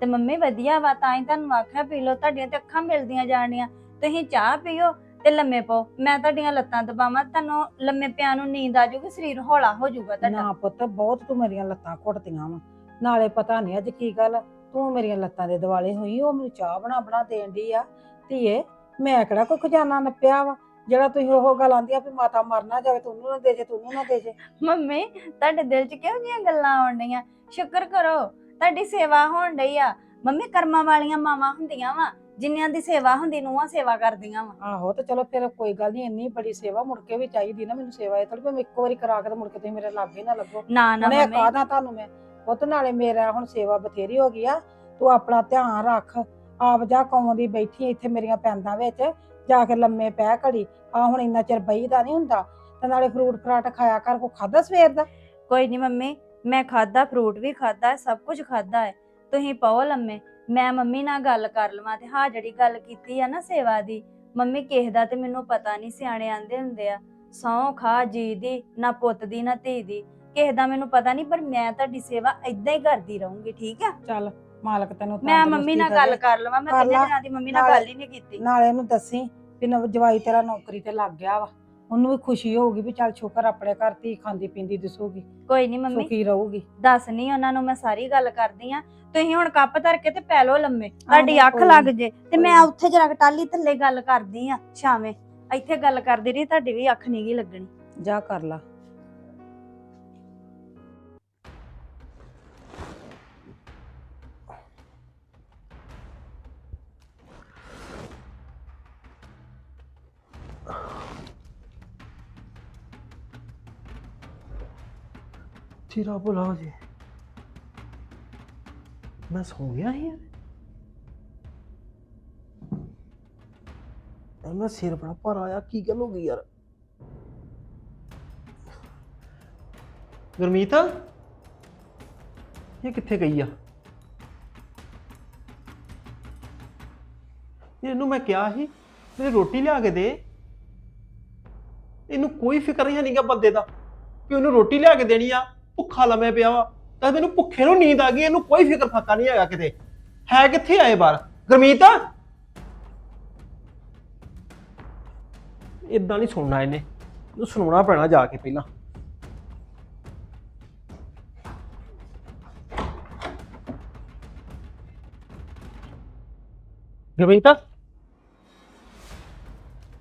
ਤੇ ਮੰਮੀ ਵਧੀਆ ਵਾ ਤਾਂ ਹੀ ਤੁਹਾਨੂੰ ਆਖਿਆ ਪੀ ਲਓ ਤੁਹਾਡੀਆਂ ਤੇ ਅੱਖਾਂ ਮਿਲਦੀਆਂ ਜਾਣੀਆਂ। ਤੁਸੀਂ ਚਾਹ ਪੀਓ ਤੇ ਲੰਮੇ ਪਾਓ। ਮੈਂ ਤੁਹਾਡੀਆਂ ਲੱਤਾਂ ਦਬਾਵਾਂ ਤੁਹਾਨੂੰ ਲੰਮੇ ਪਿਆ ਨੂੰ ਨੀਂਦ ਆ ਜਾਊਗੀ ਸਰੀਰ ਹੌਲਾ ਹੋ ਜਾਊਗਾ ਤੁਹਾਡਾ। ਨਾ ਪੁੱਤ ਬਹੁਤ ਤੂੰ ਮੇਰੀਆਂ ਲੱਤਾਂ ਘੁੱਟਦੀਆਂ ਵਾ। ਨਾਲੇ ਪਤਾ ਨਹੀਂ ਅੱਜ ਕੀ ਗੱਲ ਤੂੰ ਮੇਰੀਆਂ ਲੱਤਾਂ ਦੇ ਦਿਵਾਲੇ ਹੋਈ ਉਹ ਮੈਨੂੰ ਚਾਹ ਬਣਾ ਬਣਾ ਦੇਣ ਦੀ ਆ। ਧੀਏ ਮੈਂ ਕਿਹੜਾ ਕੋਈ ਖਜ਼ਾਨਾ ਨੱਪਿਆ ਵਾ? ਜਿਹੜਾ ਤੁਸੀਂ ਉਹ ਗੱਲ ਆਂਦੀ ਆ ਵੀ ਮਾਤਾ ਮਰ ਨਾ ਜਾਵੇ ਤੂੰ ਉਹਨੂੰ ਨਾ ਦੇ ਜੇ ਤੂੰ ਉਹਨੂੰ ਨਾ ਦੇ ਜੇ। ਮੰਮੀ ਤੁਹਾਡੇ ਦਿਲ 'ਚ ਕਿਹੋ ਜਿਹੀਆਂ ਗੱਲਾਂ ਆਉਣ ਡਈਆਂ? ਸ਼ੁਕਰ ਕਰੋ ਤੁਹਾਡੀ ਸੇਵਾ ਹੋਣ ਡਈ ਆ। ਮੰਮੀ ਕਰਮਾਂ ਵਾਲੀਆਂ ਮਾਵਾਂ ਹੁੰਦੀਆਂ ਵਾ। ਜਿਨ੍ਹਾਂ ਦੀ ਸੇਵਾ ਹੁੰਦੀ ਨੂੰਹਾਂ ਸੇਵਾ ਕਰਦੀਆਂ ਵਾ। ਆਹੋ ਤੇ ਚਲੋ ਫਿਰ ਕੋਈ ਗੱਲ ਨਹੀਂ ਇੰਨੀ ਬੜੀ ਸੇਵਾ ਮੁੜ ਕੇ ਵੀ ਚਾਹੀਦੀ ਨਾ ਮੈਨੂੰ ਸੇਵਾ ਇਹ ਵੀ ਮੈਂ ਇੱਕੋ ਵਾਰੀ ਕਰਾ ਕੇ ਤੇ ਮੁੜ ਕੇ ਤੁਸੀਂ ਮੇਰੇ ਲਾਗੇ ਨਾ ਲੱਗੋ। ਨਾ ਨਾ ਮੰਮੀ। ਕਾਹਦਾ ਤੁਹਾਨੂੰ ਮੈਂ ਪੁੱਤ ਨਾਲੇ ਮੇਰਾ ਹੁਣ ਸੇਵਾ ਬਥੇਰੀ ਹੋ ਗਈ ਆ ਤੂੰ ਆਪਣਾ ਧਿਆਨ ਰੱਖ ਆਪ ਜਾ ਕੌਂ ਦੀ ਬੈਠੀ ਇੱਥੇ ਮੇਰੀਆਂ ਪੈਂਦਾਂ ਵਿੱਚ ਜਾ ਕੇ ਲੰਮੇ ਪੈ ਘੜੀ ਆ ਹੁਣ ਇੰਨਾ ਚਿਰ ਬਈਦਾ ਨਹੀਂ ਹੁੰਦਾ ਤੇ ਨਾਲੇ ਫਰੂਟ ਫਰਾਟ ਖਾਇਆ ਕਰ ਕੋ ਖਾਦਾ ਸਵੇਰ ਦਾ? ਕੋਈ ਨਹੀਂ ਮੰਮੀ ਮੈਂ ਖਾਦਾ ਫਰੂਟ ਵੀ ਖਾਦਾ ਸਭ ਕੁਝ ਖਾਦਾ ਹੈ ਤੁਸੀਂ ਪਾਓ ਲੰਮੇ। ਮੈਂ ਮੰਮੀ ਨਾਲ ਗੱਲ ਕਰ ਲਵਾਂ ਤੇ ਹਾਂ ਜਿਹੜੀ ਗੱਲ ਕੀਤੀ ਆ ਨਾ ਸੇਵਾ ਦੀ ਮੰਮੀ ਕਿਸੇ ਦਾ ਤੇ ਮੈਨੂੰ ਪਤਾ ਨਹੀਂ ਸਿਆਣੇ ਆਂਦੇ ਹੁੰਦੇ ਆ ਸੌ ਖਾ ਜੀ ਦੀ ਨਾ ਪੁੱਤ ਦੀ ਨਾ ਧੀ ਦੀ ਕਿਸੇ ਦਾ ਮੈਨੂੰ ਪਤਾ ਨਹੀਂ ਪਰ ਮੈਂ ਤੁਹਾਡੀ ਸੇਵਾ ਇਦਾਂ ਹੀ ਕਰਦੀ ਰਹੂੰਗੀ ਠੀਕ ਆ? ਚੱਲ ਮਾਲਕ ਤੈਨੂੰ ਮੈਂ ਮੰਮੀ ਨਾਲ ਗੱਲ ਕਰ। ਲਵਾਂ ਮੈਂ ਕਿੰਨੇ। ਦਿਨਾਂ ਦੀ ਮੰਮੀ ਨਾਲ ਗੱਲ ਹੀ ਨਹੀਂ ਕੀਤੀ। ਨਾਲੇ ਇਹਨੂੰ ਦੱਸੀ ਵੀ ਨਵ ਜਵਾਈ ਤੇਰਾ ਨੌਕਰੀ ਤੇ ਲੱਗ ਗਿਆ ਵਾ। ਉਹਨੂੰ ਵੀ ਖੁਸ਼ੀ ਹੋਊਗੀ ਵੀ ਚੱਲ ਸ਼ੁਕਰ ਆਪਣੇ ਘਰ ਧੀ ਖਾਂਦੀ ਪੀਂਦੀ ਦਿਸੂਗੀ ਕੋਈ ਨਹੀਂ ਮੰਮੀ। ਸੁਖੀ ਰਹੂਗੀ। ਦੱਸਣੀ ਉਹਨਾਂ ਨੂੰ ਮੈਂ ਸਾਰੀ ਗੱਲ ਕਰਦੀ ਆ। ਤੁਸੀਂ ਹੁਣ ਕੱਪ ਧਰ ਕੇ ਤੇ ਪੈ ਲਓ ਲੰਮੇ। ਤੁਹਾਡੀ ਨਹੀਂ, ਅੱਖ ਕੋਈ ਲੱਗ ਜੇ ਤੇ ਮੈਂ। ਉੱਥੇ ਜਰਾ ਟਾਲੀ ਥੱਲੇ ਗੱਲ ਕਰਦੀ ਆ ਸ਼ਾਮੇ ਇੱਥੇ ਗੱਲ ਕਰਦੀ ਰਹੀ ਤੁਹਾਡੀ ਵੀ ਅੱਖ ਨਹੀਂ ਗੀ ਲੱਗਣੀ। ਜਾ ਕਰ ਲਾ। ਤੇਰਾ ਭਲਾ ਜੇ। ਮੈਂ ਸੌ ਗਿਆ ਸੀ ਯਾਰ ਮੈਂ ਸਿਰ ਬੜਾ ਭਾਰਾ ਆਇਆ ਕੀ ਗੱਲ ਹੋ ਗਈ ਯਾਰ? ਗੁਰਮੀਤ, ਇਹ ਕਿੱਥੇ ਗਈ ਆ? ਇਹਨੂੰ ਮੈਂ ਕਿਹਾ ਸੀ, ਮੈਨੂੰ ਰੋਟੀ ਲਿਆ ਕੇ ਦੇ। ਇਹਨੂੰ ਕੋਈ ਫਿਕਰ ਨਹੀਂ ਨਹੀਂਗਾ ਬੰਦੇ ਦਾ, ਕਿ ਉਹਨੂੰ ਰੋਟੀ ਲਿਆ ਕੇ ਦੇਣੀ ਆ। ਭੁੱਖਾ ਲੰਮੇ ਪਿਆ ਵਾ ਤਾਂ ਮੈਨੂੰ ਭੁੱਖੇ ਨੂੰ ਨੀਂਦ ਆ ਗਈ ਇਹਨੂੰ ਕੋਈ ਫਿਕਰ ਫਾਕਾ ਨਹੀਂ ਹੈਗਾ ਕਿਤੇ। ਹੈ ਕਿੱਥੇ ਆਏ ਬਾਹਰ? ਗੁਰਮੀਤ? ਇਦਾਂ ਨਹੀਂ ਸੁਣਨਾ ਇਹਨੇ। ਇਹਨੂੰ ਸੁਣਾਉਣਾ ਪੈਣਾ ਜਾ ਕੇ ਪਹਿਲਾਂ। ਗੁਰਮੀਤ?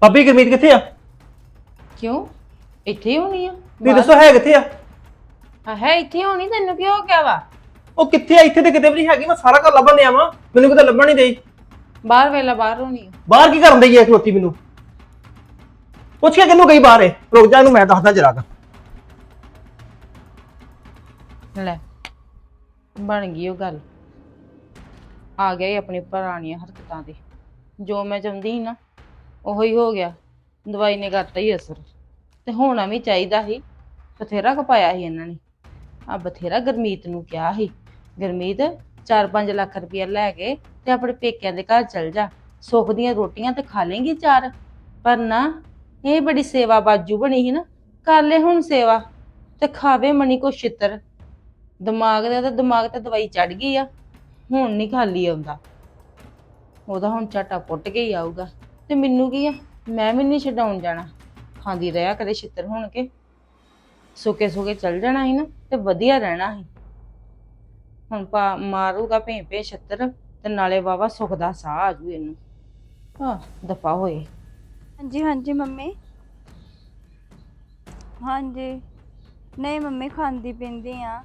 ਭਾਬੀ ਗੁਰਮੀਤ ਕਿੱਥੇ ਆ? ਕਿਉਂ? ਇੱਥੇ ਹੀ ਹੋਣੀ ਆ। ਤੁਸੀਂ ਦੱਸੋ ਹੈ ਕਿੱਥੇ ਆ? ਹਾਂ ਇੱਥੇ ਹੋਣੀ ਤੈਨੂੰ ਕੀ ਹੋ ਗਿਆ ਵਾ? ਉਹ ਕਿੱਥੇ ਆ? ਇੱਥੇ ਤੇ ਕਿਤੇ ਵੀ ਨਹੀਂ ਹੈਗੀ ਮੈਂ ਸਾਰਾ ਘਰ ਲੱਭਣ ਲਿਆ ਵਾਂ। ਮੈਨੂੰ ਕਿਤੇ ਲੱਭਣ ਨਹੀਂ ਦੇਈ। ਬਾਹਰ ਵੇਲਾ ਬਾਹਰ ਹੋਣੀ ਆ। ਬਾਹਰ ਕੀ ਕਰਨ ਦਈ ਐ ਖਲੋਤੀ ਮੈਨੂੰ? ਪੁੱਛ ਕੇ ਕਿਹਨੂੰ ਗਈ ਬਾਹਰ ਏ ਰੁਕ ਜਾ ਇਹਨੂੰ ਮੈਂ ਦੱਸਦਾ ਜਰਾ ਕੁ। ਲੈ ਬਣ ਗਈ ਉਹ ਗੱਲ। ਆ ਗਿਆ ਈ ਆਪਣੀ ਪੁਰਾਣੀਆਂ ਹਰਕਤਾਂ ਤੇ। ਜੋ ਮੈਂ ਚਾਹੁੰਦੀ ਸੀ ਨਾ ਉਹੋ ਹੀ ਹੋ ਗਿਆ। ਦਵਾਈ ਨੇ ਕਰਤਾ ਹੀ ਅਸਰ। ਤੇ ਹੋਣਾ ਵੀ ਚਾਹੀਦਾ ਸੀ। ਬਥੇਰਾ ਕਪਾਇਆ ਸੀ ਇਹਨਾਂ ਨੇ। ਆ ਬਥੇਰਾ ਗਰਮੀਤ ਨੂੰ ਕਿਹਾ ਸੀ। ਗਰਮੀਤ 4-5 ਲੱਖ ਰੁਪਇਆ ਲੈ ਕੇ ਤੇ ਆਪਣੇ ਪੇਕਿਆਂ ਦੇ ਘਰ ਚਲ ਜਾ। ਸੁੱਖ ਦੀਆਂ ਰੋਟੀਆਂ ਤੇ ਖਾ ਲੇਂਗੀ ਚਾਰ। ਪਰ ਨਾ, ਇਹ ਬੜੀ ਸੇਵਾ ਬਾਜੂ ਬਣੀ ਸੀ ਨਾ। ਕਰ ਲੈ ਹੁਣ ਸੇਵਾ ਤੇ ਖਾਵੇ ਮਣੀ ਕੋ ਛਿੱਤਰ। ਦਿਮਾਗ ਦਾ ਤਾਂ ਦਿਮਾਗ ਤੇ ਦਵਾਈ ਚੜ ਗਈ ਆ। ਹੁਣ ਨਹੀਂ ਖਾਲੀ ਆਉਂਦਾ। ਉਹਦਾ ਹੁਣ ਝਾਟਾ ਪੁੱਟ ਕੇ ਹੀ ਆਊਗਾ। ਤੇ ਮੈਨੂੰ ਕੀ ਆ? ਮੈਂ ਵੀ ਨਹੀਂ ਛਡਾਉਣ ਜਾਣਾ। ਖਾਂਦੀ ਰਿਹਾ ਕਦੇ ਛਿੱਤਰ ਹੋਣ ਕੇ। ਸੁੱਕੇ ਸੁੱਕੇ ਚੱਲ ਜਾਣਾ ਸੀ ਨਾ ਤੇ ਵਧੀਆ ਰਹਿਣਾ ਸੀ। ਹੁਣ ਪਾ ਮਾਰੂਗਾ ਭੇਂ ਛੱਤਰ ਤੇ ਨਾਲੇ ਵਾਵਾ ਸੁਖ ਦਾ ਸਾਹ ਆਜੂ ਇਹਨੂੰ। ਹਾਂ ਦਫਾ ਹੋਏ। ਹਾਂਜੀ ਹਾਂਜੀ ਮੰਮੀ। ਹਾਂਜੀ। ਨਹੀਂ ਮੰਮੀ, ਖਾਂਦੀ ਪੀਂਦੀ ਆ।